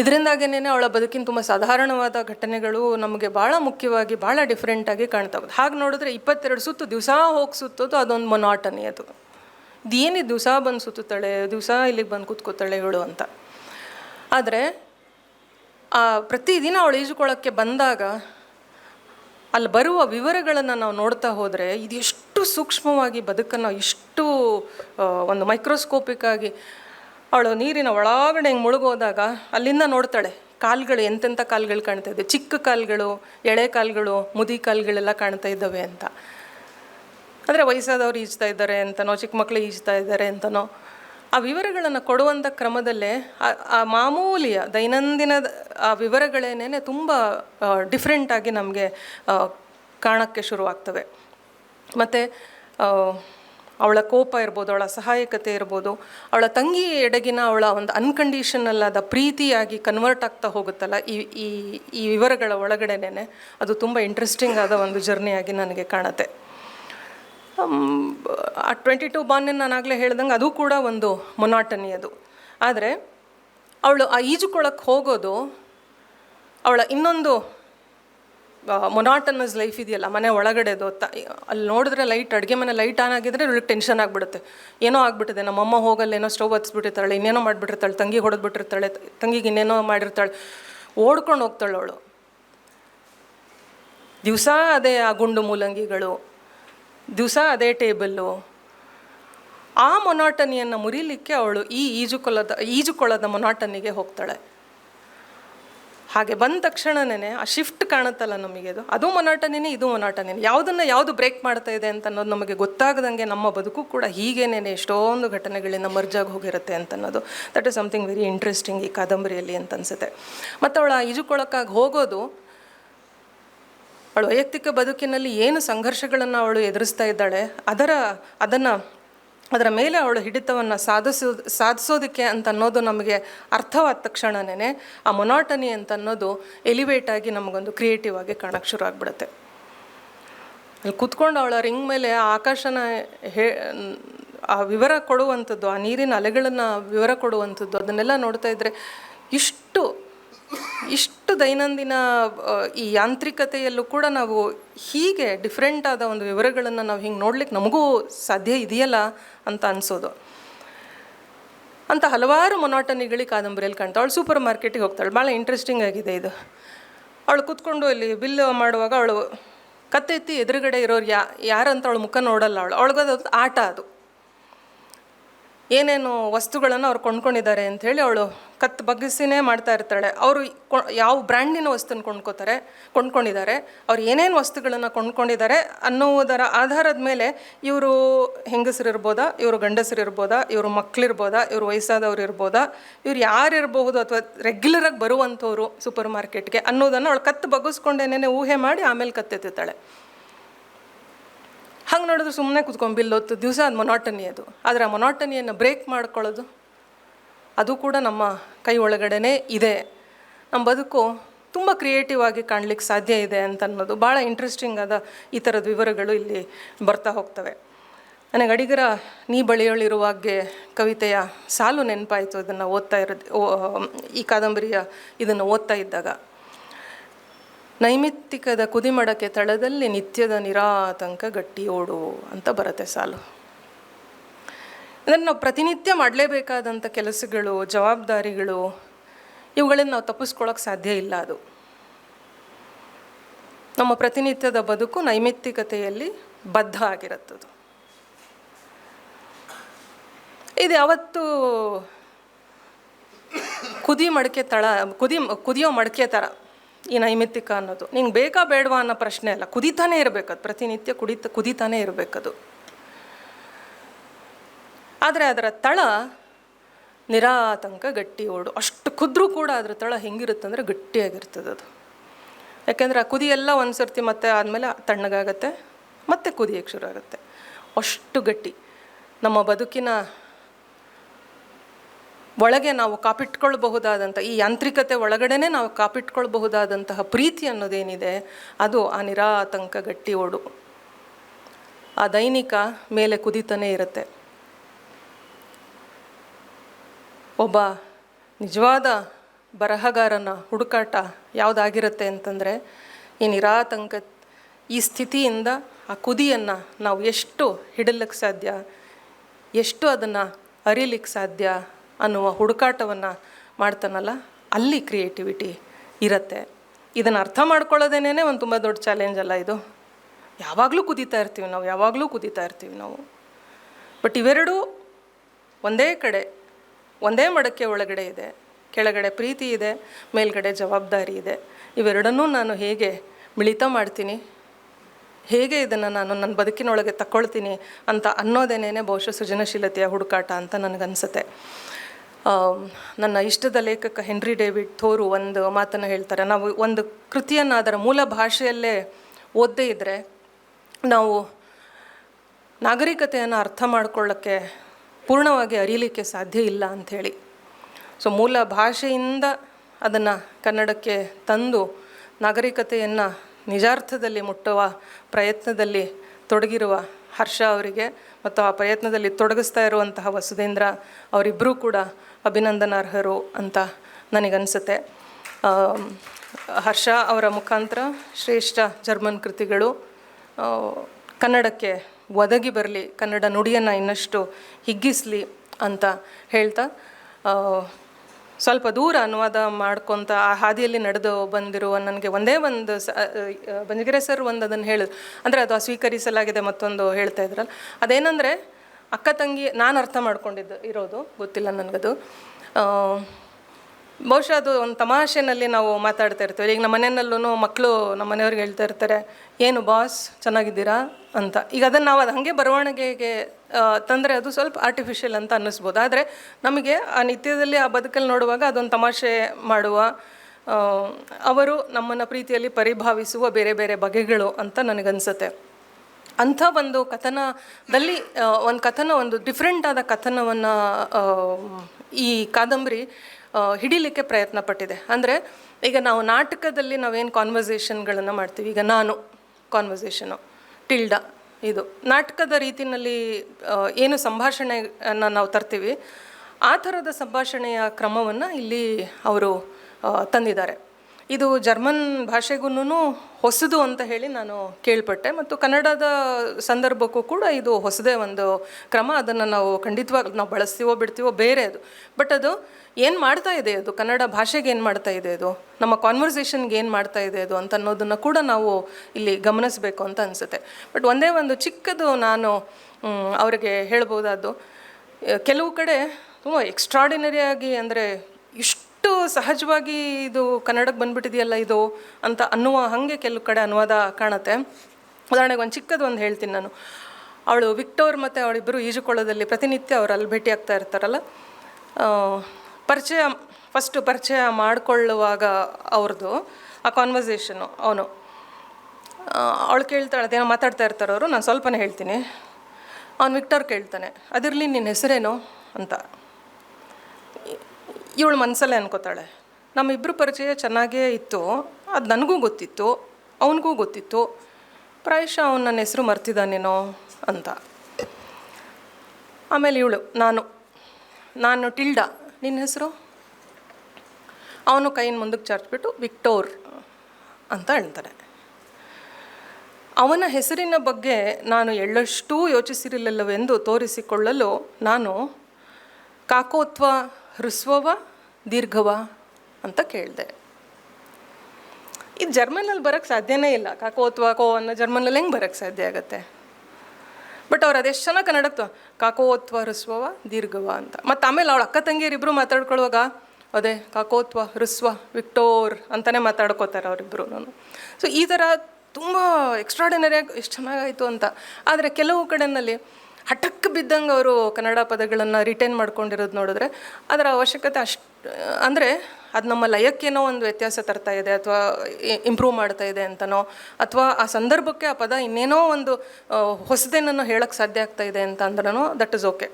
ಇದರಿಂದಾಗೇನೆ ಅವಳ ಬದುಕಿನ ತುಂಬ ಸಾಧಾರಣವಾದ ಘಟನೆಗಳು ನಮಗೆ ಭಾಳ ಮುಖ್ಯವಾಗಿ ಭಾಳ ಡಿಫ್ರೆಂಟಾಗಿ ಕಾಣ್ತಾ ಹೋಗುತ್ತೆ ಹಾಗೆ ನೋಡಿದ್ರೆ ಇಪ್ಪತ್ತೆರಡು ಸುತ್ತು ದಿವಸ ಹೋಗಿ ಸುತ್ತೋದು ಅದೊಂದು ಮೊನಾಟನಿ ಅದು. ಇದೇನೇ ದಿವಸ ಬಂದು ಸುತ್ತುತ್ತಾಳೆ, ದಿವಸ ಇಲ್ಲಿಗೆ ಬಂದು ಕೂತ್ಕೋತಾಳೆ ಇವಳು ಅಂತ. ಆದರೆ ಆ ಪ್ರತಿದಿನ ಅವಳು ಈಜುಕೊಳಕ್ಕೆ ಬಂದಾಗ ಅಲ್ಲಿ ಬರುವ ವಿವರಗಳನ್ನು ನಾವು ನೋಡ್ತಾ ಹೋದರೆ ಇದು ಎಷ್ಟು ಸೂಕ್ಷ್ಮವಾಗಿ ಬದುಕನ್ನು, ಇಷ್ಟು ಒಂದು ಮೈಕ್ರೋಸ್ಕೋಪಿಕ್ ಆಗಿ ಅವಳು ನೀರಿನ ಒಳಗಡೆ ಹಿಂಗೆ ಮುಳುಗೋದಾಗ ಅಲ್ಲಿಂದ ನೋಡ್ತಾಳೆ, ಕಾಲುಗಳು ಎಂತೆಂಥ ಕಾಲುಗಳು ಕಾಣ್ತಾ ಇದೆ ಚಿಕ್ಕ ಕಾಲುಗಳು, ಎಳೆ ಕಾಲುಗಳು, ಮುದಿ ಕಾಲುಗಳೆಲ್ಲ ಕಾಣ್ತಾ ಇದ್ದಾವೆ ಅಂತ. ಅಂದರೆ ವಯಸ್ಸಾದವ್ರು ಈಜ್ತಾ ಇದ್ದಾರೆ ಅಂತನೋ, ಚಿಕ್ಕ ಮಕ್ಕಳು ಈಜ್ತಾ ಇದ್ದಾರೆ ಅಂತನೋ, ಆ ವಿವರಗಳನ್ನು ಕೊಡುವಂಥ ಕ್ರಮದಲ್ಲೇ ಆ- ಆ ಮಾಮೂಲಿಯ ದೈನಂದಿನ ಆ ವಿವರಗಳೇನೇ ತುಂಬ ಡಿಫ್ರೆಂಟಾಗಿ ನಮಗೆ ಕಾಣೋಕ್ಕೆ ಶುರುವಾಗ್ತವೆ. ಮತ್ತು ಅವಳ ಕೋಪ ಇರ್ಬೋದು, ಅವಳ ಸಹಾಯಕತೆ ಇರ್ಬೋದು, ಅವಳ ತಂಗಿ ಎಡಗಿನ ಅವಳ ಒಂದು ಅನ್ಕಂಡೀಷನಲ್ ಆದ ಪ್ರೀತಿಯಾಗಿ ಕನ್ವರ್ಟ್ ಆಗ್ತಾ ಹೋಗುತ್ತಲ್ಲ, ಈ ಈ ವಿವರಗಳ ಒಳಗಡೆನೇ ಅದು ತುಂಬ ಇಂಟ್ರೆಸ್ಟಿಂಗ್ ಆದ ಒಂದು ಜರ್ನಿಯಾಗಿ ನನಗೆ ಕಾಣುತ್ತೆ. ಆ ಟ್ವೆಂಟಿ ಟು ಬಾನ್ ನಾನು ಆಗಲೇ ಹೇಳ್ದಂಗೆ ಅದು ಕೂಡ ಒಂದು ಮೊನಾಟನಿ ಅದು. ಆದರೆ, ಅವಳು ಆ ಈಜುಕೊಳಕ್ಕೆ ಹೋಗೋದು, ಅವಳ ಇನ್ನೊಂದು ಮೊನಾಟನಸ್ ಲೈಫ್ ಇದೆಯಲ್ಲ, ಮನೆ ಒಳಗಡೆದು ತ ಅಲ್ಲಿ ನೋಡಿದ್ರೆ ಲೈಟ್ ಅಡುಗೆ ಮನೆ ಲೈಟ್ ಆನ್ ಆಗಿದ್ರೆ ಇವ್ರಿಗೆ ಟೆನ್ಷನ್ ಆಗಿಬಿಡುತ್ತೆ. ಏನೋ ಆಗಿಬಿಟ್ಟಿದೆ, ನಮ್ಮಮ್ಮ ಹೋಗಲ್ಲ, ಏನೋ ಸ್ಟವ್ ಹತ್ಸ್ಬಿಟ್ಟಿರ್ತಾಳೆ ಇನ್ನೇನೋ ಮಾಡಿಬಿಟ್ಟಿರ್ತಾಳೆ, ತಂಗಿ ಹೊಡೆದ್ಬಿಟ್ಟಿರ್ತಾಳೆ, ತಂಗಿಗೆ ಇನ್ನೇನೋ ಮಾಡಿರ್ತಾಳೆ, ಓಡ್ಕೊಂಡು ಹೋಗ್ತಾಳೆ ಅವಳು. ದಿವಸ ಅದೇ ಆ ಗುಂಡು ಮೂಲಂಗಿಗಳು, ದಿವಸ ಅದೇ ಟೇಬಲ್ಲು ಆ ಮೊನಾಟನಿಯನ್ನು ಮುರಿಲಿಕ್ಕೆ ಅವಳು ಈ ಈಜುಕೊಳ್ಳದ ಈಜುಕೊಳದ ಮೊನಾಟನಿಗೆ ಹೋಗ್ತಾಳೆ. ಹಾಗೆ ಬಂದ ತಕ್ಷಣನೇ ಆ ಶಿಫ್ಟ್ ಕಾಣುತ್ತಲ್ಲ ನಮಗೆ ಅದು. ಅದು ಮೊನಾಟನೇನೆ ಇದು ಮೊನಾಟನೇನೆ ಯಾವುದನ್ನು ಯಾವುದು ಬ್ರೇಕ್ ಮಾಡ್ತಾ ಇದೆ ಅಂತ ಅನ್ನೋದು ನಮಗೆ ಗೊತ್ತಾಗದಂಗೆ ನಮ್ಮ ಬದುಕು ಕೂಡ ಹೀಗೇನೇ ಎಷ್ಟೊಂದು ಘಟನೆಗಳಿಂದ ಮರ್ಜಾಗಿ ಹೋಗಿರುತ್ತೆ ಅಂತ ಅನ್ನೋದು. That is something very interesting ಈ ಕಾದಂಬರಿಯಲ್ಲಿ ಅಂತ ಅನಿಸುತ್ತೆ. ಮತ್ತು ಅವಳು ಈಜುಕೊಳಕ್ಕಾಗಿ ಹೋಗೋದು, ಅವಳು ವೈಯಕ್ತಿಕ ಬದುಕಿನಲ್ಲಿ ಏನು ಸಂಘರ್ಷಗಳನ್ನು ಅವಳು ಎದುರಿಸ್ತಾ ಇದ್ದಾಳೆ, ಅದರ, ಅದನ್ನು ಅದರ ಮೇಲೆ ಅವಳು ಹಿಡಿತವನ್ನು ಸಾಧಿಸೋ, ಸಾಧಿಸೋದಕ್ಕೆ ಅಂತ ಅನ್ನೋದು ನಮಗೆ ಅರ್ಥವಾದ ತಕ್ಷಣನೇ ಆ ಮೊನಾಟನಿ ಅಂತ ಅನ್ನೋದು ಎಲಿವೇಟ್ ಆಗಿ ನಮಗೊಂದು ಕ್ರಿಯೇಟಿವ್ ಆಗಿ ಕಾಣಕ್ಕೆ ಶುರು ಆಗಿಬಿಡುತ್ತೆ. ಅಲ್ಲಿ ಕೂತ್ಕೊಂಡು ಅವಳ ರಿಂಗ್ ಮೇಲೆ ಆ ಆಕಾಶನ ಹೇ, ಆ ವಿವರ ಕೊಡುವಂಥದ್ದು, ಆ ನೀರಿನ ಅಲೆಗಳನ್ನು ವಿವರ ಕೊಡುವಂಥದ್ದು, ಅದನ್ನೆಲ್ಲ ನೋಡ್ತಾ ಇದ್ದರೆ ಇಷ್ಟು ಇಷ್ಟು ದೈನಂದಿನ ಈ ಯಾಂತ್ರಿಕತೆಯಲ್ಲೂ ಕೂಡ ನಾವು ಹೀಗೆ ಡಿಫ್ರೆಂಟ್ ಆದ ಒಂದು ವಿವರಗಳನ್ನು ನಾವು ಹಿಂಗೆ ನೋಡ್ಲಿಕ್ಕೆ ನಮಗೂ ಸಾಧ್ಯ ಇದೆಯಲ್ಲ ಅಂತ ಅನಿಸೋದು. ಅಂತ ಹಲವಾರು ಮೊನಾಟನಿಗಳಿಗೆ ಕಾದಂಬರಿಯಲ್ಲಿ ಕಾಣ್ತಾಳೆ. ಅವಳು ಸೂಪರ್ ಮಾರ್ಕೆಟಿಗೆ ಹೋಗ್ತಾಳೆ. ಭಾಳ ಇಂಟ್ರೆಸ್ಟಿಂಗ್ ಆಗಿದೆ ಇದು. ಅವಳು ಕೂತ್ಕೊಂಡು ಇಲ್ಲಿ ಬಿಲ್ ಮಾಡುವಾಗ ಅವಳು ಕತ್ತೆತ್ತಿ ಎದುರುಗಡೆ ಇರೋರು ಯಾ, ಯಾರಂತ ಅವಳು ಮುಖ ನೋಡಲ್ಲ ಅವಳು. ಅವಳಿಗದು ಆಟ ಅದು. ಏನೇನು ವಸ್ತುಗಳನ್ನು ಅವ್ರು ಕೊಂಡ್ಕೊಂಡಿದ್ದಾರೆ ಅಂಥೇಳಿ ಅವಳು ಕತ್ತು ಬಗ್ಗಿಸಿನೇ ಮಾಡ್ತಾ ಇರ್ತಾಳೆ. ಅವರು ಯಾವ ಬ್ರ್ಯಾಂಡಿನ ವಸ್ತುನ ಕೊಂಡ್ಕೋತಾರೆ, ಕೊಂಡ್ಕೊಂಡಿದ್ದಾರೆ, ಅವ್ರು ಏನೇನು ವಸ್ತುಗಳನ್ನು ಕೊಂಡ್ಕೊಂಡಿದ್ದಾರೆ ಅನ್ನೋದರ ಆಧಾರದ ಮೇಲೆ ಇವರು ಹೆಂಗಸರಿರ್ಬೋದಾ, ಇವರು ಗಂಡಸರು ಇರ್ಬೋದಾ ಇವರು ಮಕ್ಕಳಿರ್ಬೋದಾ ಇವರು ವಯಸ್ಸಾದವ್ರು ಇರ್ಬೋದಾ, ಇವ್ರು ಯಾರು ಇರಬಹುದು ಅಥವಾ ರೆಗ್ಯುಲರಾಗಿ ಬರುವಂಥವ್ರು ಸೂಪರ್ ಮಾರ್ಕೆಟ್ಗೆ ಅನ್ನೋದನ್ನು ಅವಳು ಕತ್ತು ಬಗ್ಗಿಸ್ಕೊಂಡೇನೇ ಊಹೆ ಮಾಡಿ ಆಮೇಲೆ ಕತ್ತೆತ್ತಿರ್ತಾಳೆ ಹಂಗೆ ನೋಡಿದ್ರೆ ಸುಮ್ಮನೆ ಕುತ್ಕೊಂಡು ಬಿಲ್ ಹೊತ್ತು, ದಿವಸ ಅದು ಮೊನಾಟನಿ ಅದು. ಆದರೆ ಆ ಮೊನಾಟನಿಯನ್ನು ಬ್ರೇಕ್ ಮಾಡ್ಕೊಳ್ಳೋದು ಅದು ಕೂಡ ನಮ್ಮ ಕೈ ಒಳಗಡೆನೇ ಇದೆ. ನಮ್ಮ ಬದುಕು ತುಂಬ ಕ್ರಿಯೇಟಿವ್ ಆಗಿ ಕಾಣ್ಲಿಕ್ಕೆ ಸಾಧ್ಯ ಇದೆ ಅಂತ ಅನ್ನೋದು ಭಾಳ ಇಂಟ್ರೆಸ್ಟಿಂಗ್ ಆದ ಈ ಥರದ ವಿವರಗಳು ಇಲ್ಲಿ ಬರ್ತಾ ಹೋಗ್ತವೆ. ನನಗೆ ಅಡಿಗರ ನೀ ಬಳಿಯೊಳಿರುವಾಗೆ ಕವಿತೆಯ ಸಾಲು ನೆನಪಾಯಿತು ಅದನ್ನು ಓದ್ತಾ ಇರೋದು ಈ ಕಾದಂಬರಿಯ ಇದನ್ನು ಓದ್ತಾ ಇದ್ದಾಗ. ನೈಮಿತ್ತಿಕದ ಕುದಿಮಡಕೆ ತಳದಲ್ಲಿ ನಿತ್ಯದ ನಿರಾತಂಕ ಗಟ್ಟಿ ಓಡು ಅಂತ ಬರುತ್ತೆ ಸಾಲು. ಇದನ್ನು ನಾವು ಪ್ರತಿನಿತ್ಯ ಮಾಡಲೇಬೇಕಾದಂಥ ಕೆಲಸಗಳು, ಜವಾಬ್ದಾರಿಗಳು, ಇವುಗಳನ್ನು ನಾವು ತಪ್ಪಿಸ್ಕೊಳ್ಳೋಕೆ ಸಾಧ್ಯ ಇಲ್ಲ ಅದು. ನಮ್ಮ ಪ್ರತಿನಿತ್ಯದ ಬದುಕು ನೈಮಿತ್ತಿಕತೆಯಲ್ಲಿ ಬದ್ಧ ಆಗಿರುತ್ತದು. ಇದು ಯಾವತ್ತು ಕುದಿ ಮಡಕೆ ತಳ, ಕುದಿ, ಕುದಿಯೋ ಮಡಕೆ ಥರ ಈ ನೈಮಿತ್ತಿಕ ಅನ್ನೋದು. ನಿಂಗೆ ಬೇಕಾ ಬೇಡವಾ ಅನ್ನೋ ಪ್ರಶ್ನೆ ಅಲ್ಲ. ಕುದಿತಾನೇ ಇರಬೇಕದು. ಪ್ರತಿನಿತ್ಯ ಕುಡಿತ, ಕುದಿತಾನೇ ಇರಬೇಕದು. ಆದರೆ ಅದರ ತಳ ನಿರಾತಂಕ ಗಟ್ಟಿ ಓಡು. ಅಷ್ಟು ಕುದ್ರೂ ಕೂಡ ಅದರ ತಳ ಹೆಂಗಿರುತ್ತಂದ್ರೆ ಗಟ್ಟಿಯಾಗಿರ್ತದೆ ಅದು. ಯಾಕೆಂದರೆ ಆ ಕುದಿ ಎಲ್ಲ ಒಂದು ಸರ್ತಿ ಮತ್ತೆ ಆದಮೇಲೆ ತಣ್ಣಗಾಗತ್ತೆ, ಮತ್ತೆ ಕುದಿಯಕ್ಕೆ ಶುರು ಆಗುತ್ತೆ ಅಷ್ಟು ಗಟ್ಟಿ. ನಮ್ಮ ಬದುಕಿನ ಒಳಗೆ ನಾವು ಕಾಪಿಟ್ಕೊಳ್ಬಹುದಾದಂಥ ಈ ಯಾಂತ್ರಿಕತೆ ಒಳಗಡೆನೆ ನಾವು ಕಾಪಿಟ್ಕೊಳ್ಬಹುದಾದಂತಹ ಪ್ರೀತಿ ಅನ್ನೋದೇನಿದೆ, ಅದು ಆ ನಿರಾತಂಕ ಗಟ್ಟಿ ಓಡು. ಆ ದೈನಿಕ ಮೇಲೆ ಕುದಿತಾನೇ ಇರುತ್ತೆ. ಒಬ್ಬ ನಿಜವಾದ ಬರಹಗಾರನ ಹುಡುಕಾಟ ಯಾವುದಾಗಿರುತ್ತೆ ಅಂತಂದರೆ, ಈ ನಿರಾತಂಕ ಈ ಸ್ಥಿತಿಯಿಂದ ಆ ಕುದಿಯನ್ನು ನಾವು ಎಷ್ಟು ಹಿಡಲಿಕ್ಕೆ ಸಾಧ್ಯ, ಎಷ್ಟು ಅದನ್ನು ಅರಿಲಿಕ್ಕೆ ಸಾಧ್ಯ ಅನ್ನುವ ಹುಡುಕಾಟವನ್ನು ಮಾಡ್ತಾನಲ್ಲ, ಅಲ್ಲಿ ಕ್ರಿಯೇಟಿವಿಟಿ ಇರುತ್ತೆ. ಇದನ್ನು ಅರ್ಥ ಮಾಡ್ಕೊಳ್ಳೋದೇನೇ ಒಂದು ತುಂಬ ದೊಡ್ಡ ಚಾಲೆಂಜ್ ಅಲ್ಲ ಇದು. ಯಾವಾಗಲೂ ಕುದೀತಾ ಇರ್ತೀವಿ ನಾವು, ಯಾವಾಗಲೂ ಕುದೀತಾ ಇರ್ತೀವಿ ನಾವು. ಬಟ್ ಇವೆರಡೂ ಒಂದೇ ಕಡೆ ಒಂದೇ ಮಡಕ್ಕೆ ಒಳಗಡೆ ಇದೆ, ಕೆಳಗಡೆ ಪ್ರೀತಿ ಇದೆ, ಮೇಲ್ಗಡೆ ಜವಾಬ್ದಾರಿ ಇದೆ. ಇವೆರಡನ್ನೂ ನಾನು ಹೇಗೆ ಮಿಳಿತ ಮಾಡ್ತೀನಿ? ಹೇಗೆ ಇದನ್ನು ನಾನು ನನ್ನ ಬದುಕಿನೊಳಗೆ ತಕ್ಕೊಳ್ತೀನಿ ಅಂತ ಅನ್ನೋದೇನೇ ಬಹುಶಃ ಸೃಜನಶೀಲತೆಯ ಹುಡುಕಾಟ ಅಂತ ನನಗನ್ಸುತ್ತೆ. ನನ್ನ ಇಷ್ಟದ ಲೇಖಕ ಹೆನ್ರಿ ಡೇವಿಡ್ ಥೋರು ಒಂದು ಮಾತನ್ನು ಹೇಳ್ತಾರೆ, ನಾವು ಒಂದು ಕೃತಿಯನ್ನು ಅದರ ಮೂಲ ಭಾಷೆಯಲ್ಲೇ ಓದದೇ ಇದ್ದರೆ ನಾವು ನಾಗರಿಕತೆಯನ್ನು ಅರ್ಥ ಮಾಡ್ಕೊಳ್ಳೋಕ್ಕೆ ಪೂರ್ಣವಾಗಿ ಅರಿಲಿಕ್ಕೆ ಸಾಧ್ಯ ಇಲ್ಲ ಅಂಥೇಳಿ. ಸೊ ಮೂಲ ಭಾಷೆಯಿಂದ ಅದನ್ನು ಕನ್ನಡಕ್ಕೆ ತಂದು ನಾಗರಿಕತೆಯನ್ನು ನಿಜಾರ್ಥದಲ್ಲಿ ಮುಟ್ಟುವ ಪ್ರಯತ್ನದಲ್ಲಿ ತೊಡಗಿರುವ ಹರ್ಷ ಅವರಿಗೆ ಮತ್ತು ಆ ಪ್ರಯತ್ನದಲ್ಲಿ ತೊಡಗಿಸ್ತಾ ಇರುವಂತಹ ವಸುಧೇಂದ್ರ ಅವರಿಬ್ಬರೂ ಕೂಡ ಅಭಿನಂದನಾರ್ಹರು ಅಂತ ನನಗನ್ಸುತ್ತೆ. ಹರ್ಷ ಅವರ ಮುಖಾಂತರ ಶ್ರೇಷ್ಠ ಜರ್ಮನ್ ಕೃತಿಗಳು ಕನ್ನಡಕ್ಕೆ ಒದಗಿ ಬರಲಿ, ಕನ್ನಡ ನುಡಿಯನ್ನು ಇನ್ನಷ್ಟು ಹಿಗ್ಗಿಸಲಿ ಅಂತ ಹೇಳ್ತಾ ಸ್ವಲ್ಪ ದೂರ ಅನುವಾದ ಮಾಡ್ಕೊತ ಆ ಹಾದಿಯಲ್ಲಿ ನಡೆದು ಬಂದಿರುವ ನನಗೆ ಒಂದೇ ಒಂದು ಸ ಬಂಜಗೆರೆ ಸರ್ ಒಂದು ಅದನ್ನು ಹೇಳಿದ್ರು ಅಂದರೆ ಅದು ಸ್ವೀಕರಿಸಲಾಗಿದೆ ಮತ್ತೊಂದು ಹೇಳ್ತಾ ಇದ್ರಲ್ಲ. ಅದೇನಂದರೆ, ಅಕ್ಕ ತಂಗಿ, ನಾನು ಅರ್ಥ ಮಾಡ್ಕೊಂಡಿದ್ದು ಇರೋದು, ಗೊತ್ತಿಲ್ಲ ನನಗದು. ಬಹುಶಃ ಅದು ಒಂದು ತಮಾಷೆನಲ್ಲಿ ನಾವು ಮಾತಾಡ್ತಾ ಇರ್ತೀವಿ. ಈಗ ನಮ್ಮ ಮನೆಯಲ್ಲೂ ಮಕ್ಕಳು ನಮ್ಮ ಮನೆಯವ್ರಿಗೆ ಹೇಳ್ತಾ ಇರ್ತಾರೆ ಏನು ಬಾಸ್ ಚೆನ್ನಾಗಿದ್ದೀರಾ ಅಂತ. ಈಗ ಅದನ್ನು ನಾವು ಅದು ಹಾಗೆ ಬರವಣಿಗೆಗೆ ತಂದರೆ ಅದು ಸ್ವಲ್ಪ ಆರ್ಟಿಫಿಷಿಯಲ್ ಅಂತ ಅನ್ನಿಸ್ಬೋದು. ಆದರೆ ನಮಗೆ ಆ ನಿತ್ಯದಲ್ಲಿ ಆ ಬದುಕಲ್ಲಿ ನೋಡುವಾಗ ಅದೊಂದು ತಮಾಷೆ ಮಾಡುವ ಅವರು ನಮ್ಮನ್ನು ಪ್ರೀತಿಯಲ್ಲಿ ಪರಿಭಾವಿಸುವ ಬೇರೆ ಬೇರೆ ಬಗೆಗಳು ಅಂತ ನನಗನ್ಸುತ್ತೆ. ಅಂಥ ಒಂದು ಕಥನದಲ್ಲಿ ಒಂದು ಕಥನ, ಒಂದು ಡಿಫ್ರೆಂಟ್ ಆದ ಕಥನವನ್ನು ಈ ಕಾದಂಬರಿ ಹಿಡೀಲಿಕ್ಕೆ ಪ್ರಯತ್ನ ಪಟ್ಟಿದೆ ಅಂದರೆ ಈಗ ನಾವು ನಾಟಕದಲ್ಲಿ ನಾವೇನು ಕಾನ್ವರ್ಸೇಷನ್ಗಳನ್ನು ಮಾಡ್ತೀವಿ, ಈಗ ನಾನು ಕಾನ್ವರ್ಸೇಷನು ಟಿಲ್ಡ ಇದು. ನಾಟಕದ ರೀತಿಯಲ್ಲಿ ಏನು ಸಂಭಾಷಣೆಯನ್ನು ನಾವು ತರ್ತೀವಿ, ಆ ಥರದ ಸಂಭಾಷಣೆಯ ಕ್ರಮವನ್ನು ಇಲ್ಲಿ ಅವರು ತಂದಿದ್ದಾರೆ. ಇದು ಜರ್ಮನ್ ಭಾಷೆಗೂ ಹೊಸದು ಅಂತ ಹೇಳಿ ನಾನು ಕೇಳ್ಪಟ್ಟೆ, ಮತ್ತು ಕನ್ನಡದ ಸಂದರ್ಭಕ್ಕೂ ಕೂಡ ಇದು ಹೊಸದೇ ಒಂದು ಕ್ರಮ. ಅದನ್ನು ನಾವು ಖಂಡಿತವಾಗಿ ನಾವು ಬಳಸ್ತೀವೋ ಬಿಡ್ತೀವೋ ಬೇರೆ ಅದು. ಬಟ್ ಅದು ಏನು ಮಾಡ್ತಾ ಇದೆ ಅದು? ಕನ್ನಡ ಭಾಷೆಗೆ ಏನು ಮಾಡ್ತಾ ಇದೆ ಅದು? ನಮ್ಮ ಕಾನ್ವರ್ಸೇಷನ್ಗೆ ಏನು ಮಾಡ್ತಾ ಇದೆ ಅದು ಅಂತ ಅನ್ನೋದನ್ನು ಕೂಡ ನಾವು ಇಲ್ಲಿ ಗಮನಿಸಬೇಕು ಅಂತ ಅನಿಸುತ್ತೆ. ಬಟ್ ಒಂದೇ ಒಂದು ಚಿಕ್ಕದು ನಾನು ಅವರಿಗೆ ಹೇಳ್ಬೋದಾದ್ದು. ಕೆಲವು ಕಡೆ ತುಂಬ ಎಕ್ಸ್ಟ್ರಾಡಿನರಿಯಾಗಿ ಅಂದರೆ ಇಷ್ಟು ಸಹಜವಾಗಿ ಇದು ಕನ್ನಡಕ್ಕೆ ಬಂದ್ಬಿಟ್ಟಿದೆಯಲ್ಲ ಇದು ಅಂತ ಅನ್ನುವ ಹಾಗೆ ಕೆಲವು ಕಡೆ ಅನುವಾದ ಕಾಣುತ್ತೆ. ಉದಾಹರಣೆಗೆ ಒಂದು ಚಿಕ್ಕದು ಒಂದು ಹೇಳ್ತೀನಿ ನಾನು. ಅವಳು ವಿಕ್ಟೋರ್ ಮತ್ತು ಅವಳಿಬ್ಬರು ಈಜುಕೊಳದಲ್ಲಿ ಪ್ರತಿನಿತ್ಯ ಅವರಲ್ಲಿ ಅಲ್ಲಿ ಭೇಟಿ ಆಗ್ತಾ ಇರ್ತಾರಲ್ಲ ಪರಿಚಯ ಫಸ್ಟು ಪರಿಚಯ ಮಾಡಿಕೊಳ್ಳುವಾಗ ಅವ್ರದ್ದು ಆ ಕಾನ್ವರ್ಸೇಷನು ಅವನು. ಅವಳು ಕೇಳ್ತಾಳೆ, ಅದೇನೋ ಮಾತಾಡ್ತಾ ಇರ್ತಾರೆ ಅವರು, ನಾನು ಸ್ವಲ್ಪನೇ ಹೇಳ್ತೀನಿ. ಅವ್ನು ವಿಕ್ಟರ್ ಕೇಳ್ತಾನೆ, ಅದಿರಲಿ ನಿನ್ನ ಹೆಸರೇನು? ಅಂತ. ಇವಳು ಮನಸ್ಸಲ್ಲೇ ಅನ್ಕೋತಾಳೆ ನಮ್ಮಿಬ್ಬರು ಪರಿಚಯ ಚೆನ್ನಾಗೇ ಇತ್ತು, ಅದು ನನಗೂ ಗೊತ್ತಿತ್ತು, ಅವನಿಗೂ ಗೊತ್ತಿತ್ತು, ಪ್ರಾಯಶಃ ಅವನು ನನ್ನ ಹೆಸರು ಮರ್ತಿದ್ದಾನೇನೋ ಅಂತ. ಆಮೇಲೆ ಇವಳು, ನಾನು. ನಾನು ಟಿಲ್ಡಾ. ನಿನ್ನ ಹೆಸರು? ಅವನು ಕೈನ ಮುಂದಕ್ಕೆ ಚಾಚ್ಬಿಟ್ಟು, ವಿಕ್ಟೋರ್ ಅಂತ ಹೇಳ್ತಾರೆ ಅವನ ಹೆಸರಿನ ಬಗ್ಗೆ ನಾನು ಎಳ್ಳಷ್ಟೂ ಯೋಚಿಸಿರಲಿಲ್ಲವೆಂದು ತೋರಿಸಿಕೊಳ್ಳಲು ನಾನು ಕಾಕೋತ್ವ ಹೃಸ್ವವ ದೀರ್ಘವ ಅಂತ ಕೇಳಿದೆ. ಇದು ಜರ್ಮನಲ್ಲಿ ಬರೋಕ್ಕೆ ಸಾಧ್ಯನೇ ಇಲ್ಲ. ಕಾಕೋತ್ವ, ಕೋ ಅನ್ನೋ ಜರ್ಮನಲ್ಲಿ ಹೆಂಗೆ ಬರೋಕ್ಕೆ ಸಾಧ್ಯ ಆಗುತ್ತೆ. ಬಟ್ ಅವ್ರು ಅದೆಷ್ಟು ಚೆನ್ನಾಗಿ ಕನ್ನಡಕ್ಕೆ ಕಾಕೋತ್ವ ಹೃಸ್ವವ ದೀರ್ಘವ ಅಂತ. ಮತ್ತು ಆಮೇಲೆ ಅವಳು ಅಕ್ಕ ತಂಗಿಯರಿಬ್ಬರು ಮಾತಾಡ್ಕೊಳ್ಳುವಾಗ ಅದೇ ಕಾಕೋತ್ವ ಹೃಸ್ವ ವಿಕ್ಟೋರ್ ಅಂತಲೇ ಮಾತಾಡ್ಕೋತಾರೆ ಅವರಿಬ್ಬರು ಸೊ ಈ ಥರ ತುಂಬ ಎಕ್ಸ್ಟ್ರಾಡಿನರಿಯಾಗಿ ಎಷ್ಟು ಚೆನ್ನಾಗಾಯಿತು ಅಂತ. ಆದರೆ ಕೆಲವು ಕಡೆನಲ್ಲಿ ಹಠಕ್ಕೆ ಬಿದ್ದಂಗೆ ಅವರು ಕನ್ನಡ ಪದಗಳನ್ನು ರಿಟೈನ್ ಮಾಡ್ಕೊಂಡಿರೋದು ನೋಡಿದ್ರೆ ಅದರ ಅವಶ್ಯಕತೆ ಅಷ್ಟು, ಅಂದರೆ ಅದು ನಮ್ಮ ಲಯಕ್ಕೇನೋ ಒಂದು ವ್ಯತ್ಯಾಸ ತರ್ತಾ ಇದೆ ಅಥವಾ ಇಂಪ್ರೂವ್ ಮಾಡ್ತಾ ಇದೆ ಅಂತನೋ, ಅಥವಾ ಆ ಸಂದರ್ಭಕ್ಕೆ ಆ ಪದ ಇನ್ನೇನೋ ಒಂದು ಹೊಸದೇನನ್ನು ಹೇಳಕ್ಕೆ ಸಾಧ್ಯ ಆಗ್ತಾ ಇದೆ ಅಂತ ಅಂದ್ರೂ ದಟ್ ಇಸ್ ಓಕೆ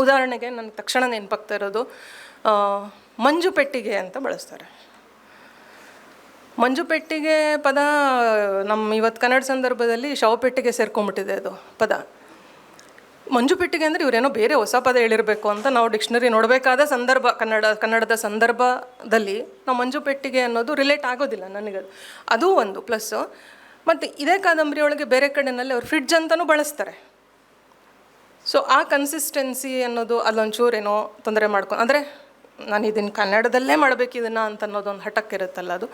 ಉದಾಹರಣೆಗೆ ನನಗೆ ತಕ್ಷಣ ನೆನಪಾಗ್ತಾ ಇರೋದು ಮಂಜು ಪೆಟ್ಟಿಗೆ ಅಂತ ಬಳಸ್ತಾರೆ. ಮಂಜು ಪೆಟ್ಟಿಗೆ ಪದ ನಮ್ಮ ಇವತ್ತು ಕನ್ನಡ ಸಂದರ್ಭದಲ್ಲಿ ಶವಪೆಟ್ಟಿಗೆ ಸೇರ್ಕೊಂಡ್ಬಿಟ್ಟಿದೆ ಅದು ಪದ. ಮಂಜು ಪೆಟ್ಟಿಗೆ ಅಂದರೆ ಇವರೇನೋ ಬೇರೆ ಹೊಸ ಪದ ಹೇಳಿರಬೇಕು ಅಂತ ನಾವು ಡಿಕ್ಷನರಿ ನೋಡಬೇಕಾದ ಸಂದರ್ಭ, ಕನ್ನಡ, ಕನ್ನಡದ ಸಂದರ್ಭದಲ್ಲಿ ನಾವು ಮಂಜು ಪೆಟ್ಟಿಗೆ ಅನ್ನೋದು ರಿಲೇಟ್ ಆಗೋದಿಲ್ಲ ನನಗೆ. ಅದು ಒಂದು ಪ್ಲಸ್ಸು ಮತ್ತು ಇದೇ ಕಾದಂಬರಿ ಒಳಗೆ ಬೇರೆ ಕಡೆಯಲ್ಲಿ ಅವ್ರು ಫ್ರಿಡ್ಜ್ ಅಂತಲೂ ಬಳಸ್ತಾರೆ. ಸೊ ಆ ಕನ್ಸಿಸ್ಟೆನ್ಸಿ ಅನ್ನೋದು ಅಲ್ಲೊಂಚೂರೇನೋ ತೊಂದರೆ ಮಾಡ್ಕೊಂಡು ಅಂದರೆ ನಾನು ಇದನ್ನು ಕನ್ನಡದಲ್ಲೇ ಮಾಡಬೇಕು ಇದನ್ನು ಅಂತ ಅನ್ನೋದೊಂದು ಹಠಕ್ಕಿರುತ್ತಲ್ಲ ಅದು.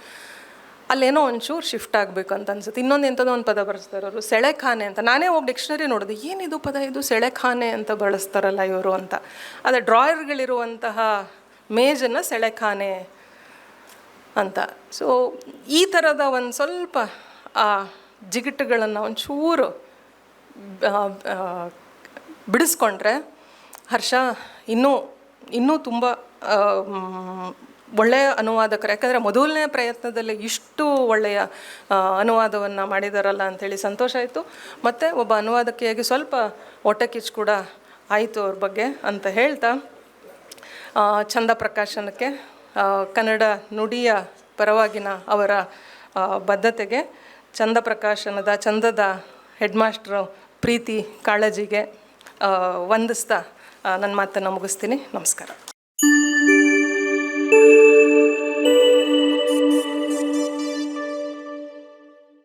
ಅಲ್ಲೇನೋ ಒಂಚೂರು ಶಿಫ್ಟ್ ಆಗಬೇಕು ಅಂತ ಅನ್ಸುತ್ತೆ. ಇನ್ನೊಂದು ಎಂಥದೋ ಒಂದು ಪದ ಬಳಸ್ತಾರೆ ಅವರು, ಸೆಳೆಖಾನೆ ಅಂತ. ನಾನೇ ಹೋಗಿ ಡಿಕ್ಷನರಿ ನೋಡಿದೆ, ಏನಿದು ಪದ ಇದು? ಸೆಳೆಖಾನೆ ಅಂತ ಬಳಸ್ತಾರಲ್ಲ ಇವರು ಅಂತ. ಅದೇ ಡ್ರಾಯರ್ಗಳಿರುವಂತಹ ಮೇಜನ್ನು ಸೆಳೆಖಾನೆ ಅಂತ. ಸೊ ಈ ಥರದ ಒಂದು ಸ್ವಲ್ಪ, ಆ ಜಿಗಿಟುಗಳನ್ನು ಒಂಚೂರು ಬಿಡಿಸ್ಕೊಂಡ್ರೆ ಹರ್ಷ ಇನ್ನೂ ಇನ್ನೂ ತುಂಬ ಒಳ್ಳೆಯ ಅನುವಾದಕರು, ಯಾಕಂದರೆ ಮೊದಲನೇ ಪ್ರಯತ್ನದಲ್ಲಿ ಇಷ್ಟು ಒಳ್ಳೆಯ ಅನುವಾದವನ್ನು ಮಾಡಿದಾರಲ್ಲ ಅಂಥೇಳಿ ಸಂತೋಷ ಆಯಿತು. ಮತ್ತು ಒಬ್ಬ ಅನುವಾದಕಿಯಾಗಿ ಸ್ವಲ್ಪ ಹೊಟ್ಟೆ ಕಿಚ್ಚು ಕೂಡ ಆಯಿತು ಅವ್ರ ಬಗ್ಗೆ ಅಂತ ಹೇಳ್ತಾ ಚಂದ ಪ್ರಕಾಶನಕ್ಕೆ ಕನ್ನಡ ನುಡಿಯ ಪರವಾಗಿನ ಅವರ ಬದ್ಧತೆಗೆ ಚಂದ ಪ್ರಕಾಶನದ ಚಂದದ ಹೆಡ್ ಮಾಸ್ಟ್ರು ಪ್ರೀತಿ ಕಾಳಜಿಗೆ ವಂದಿಸ್ತಾ ನನ್ನ ಮಾತನ್ನು ಮುಗಿಸ್ತೀನಿ. ನಮಸ್ಕಾರ.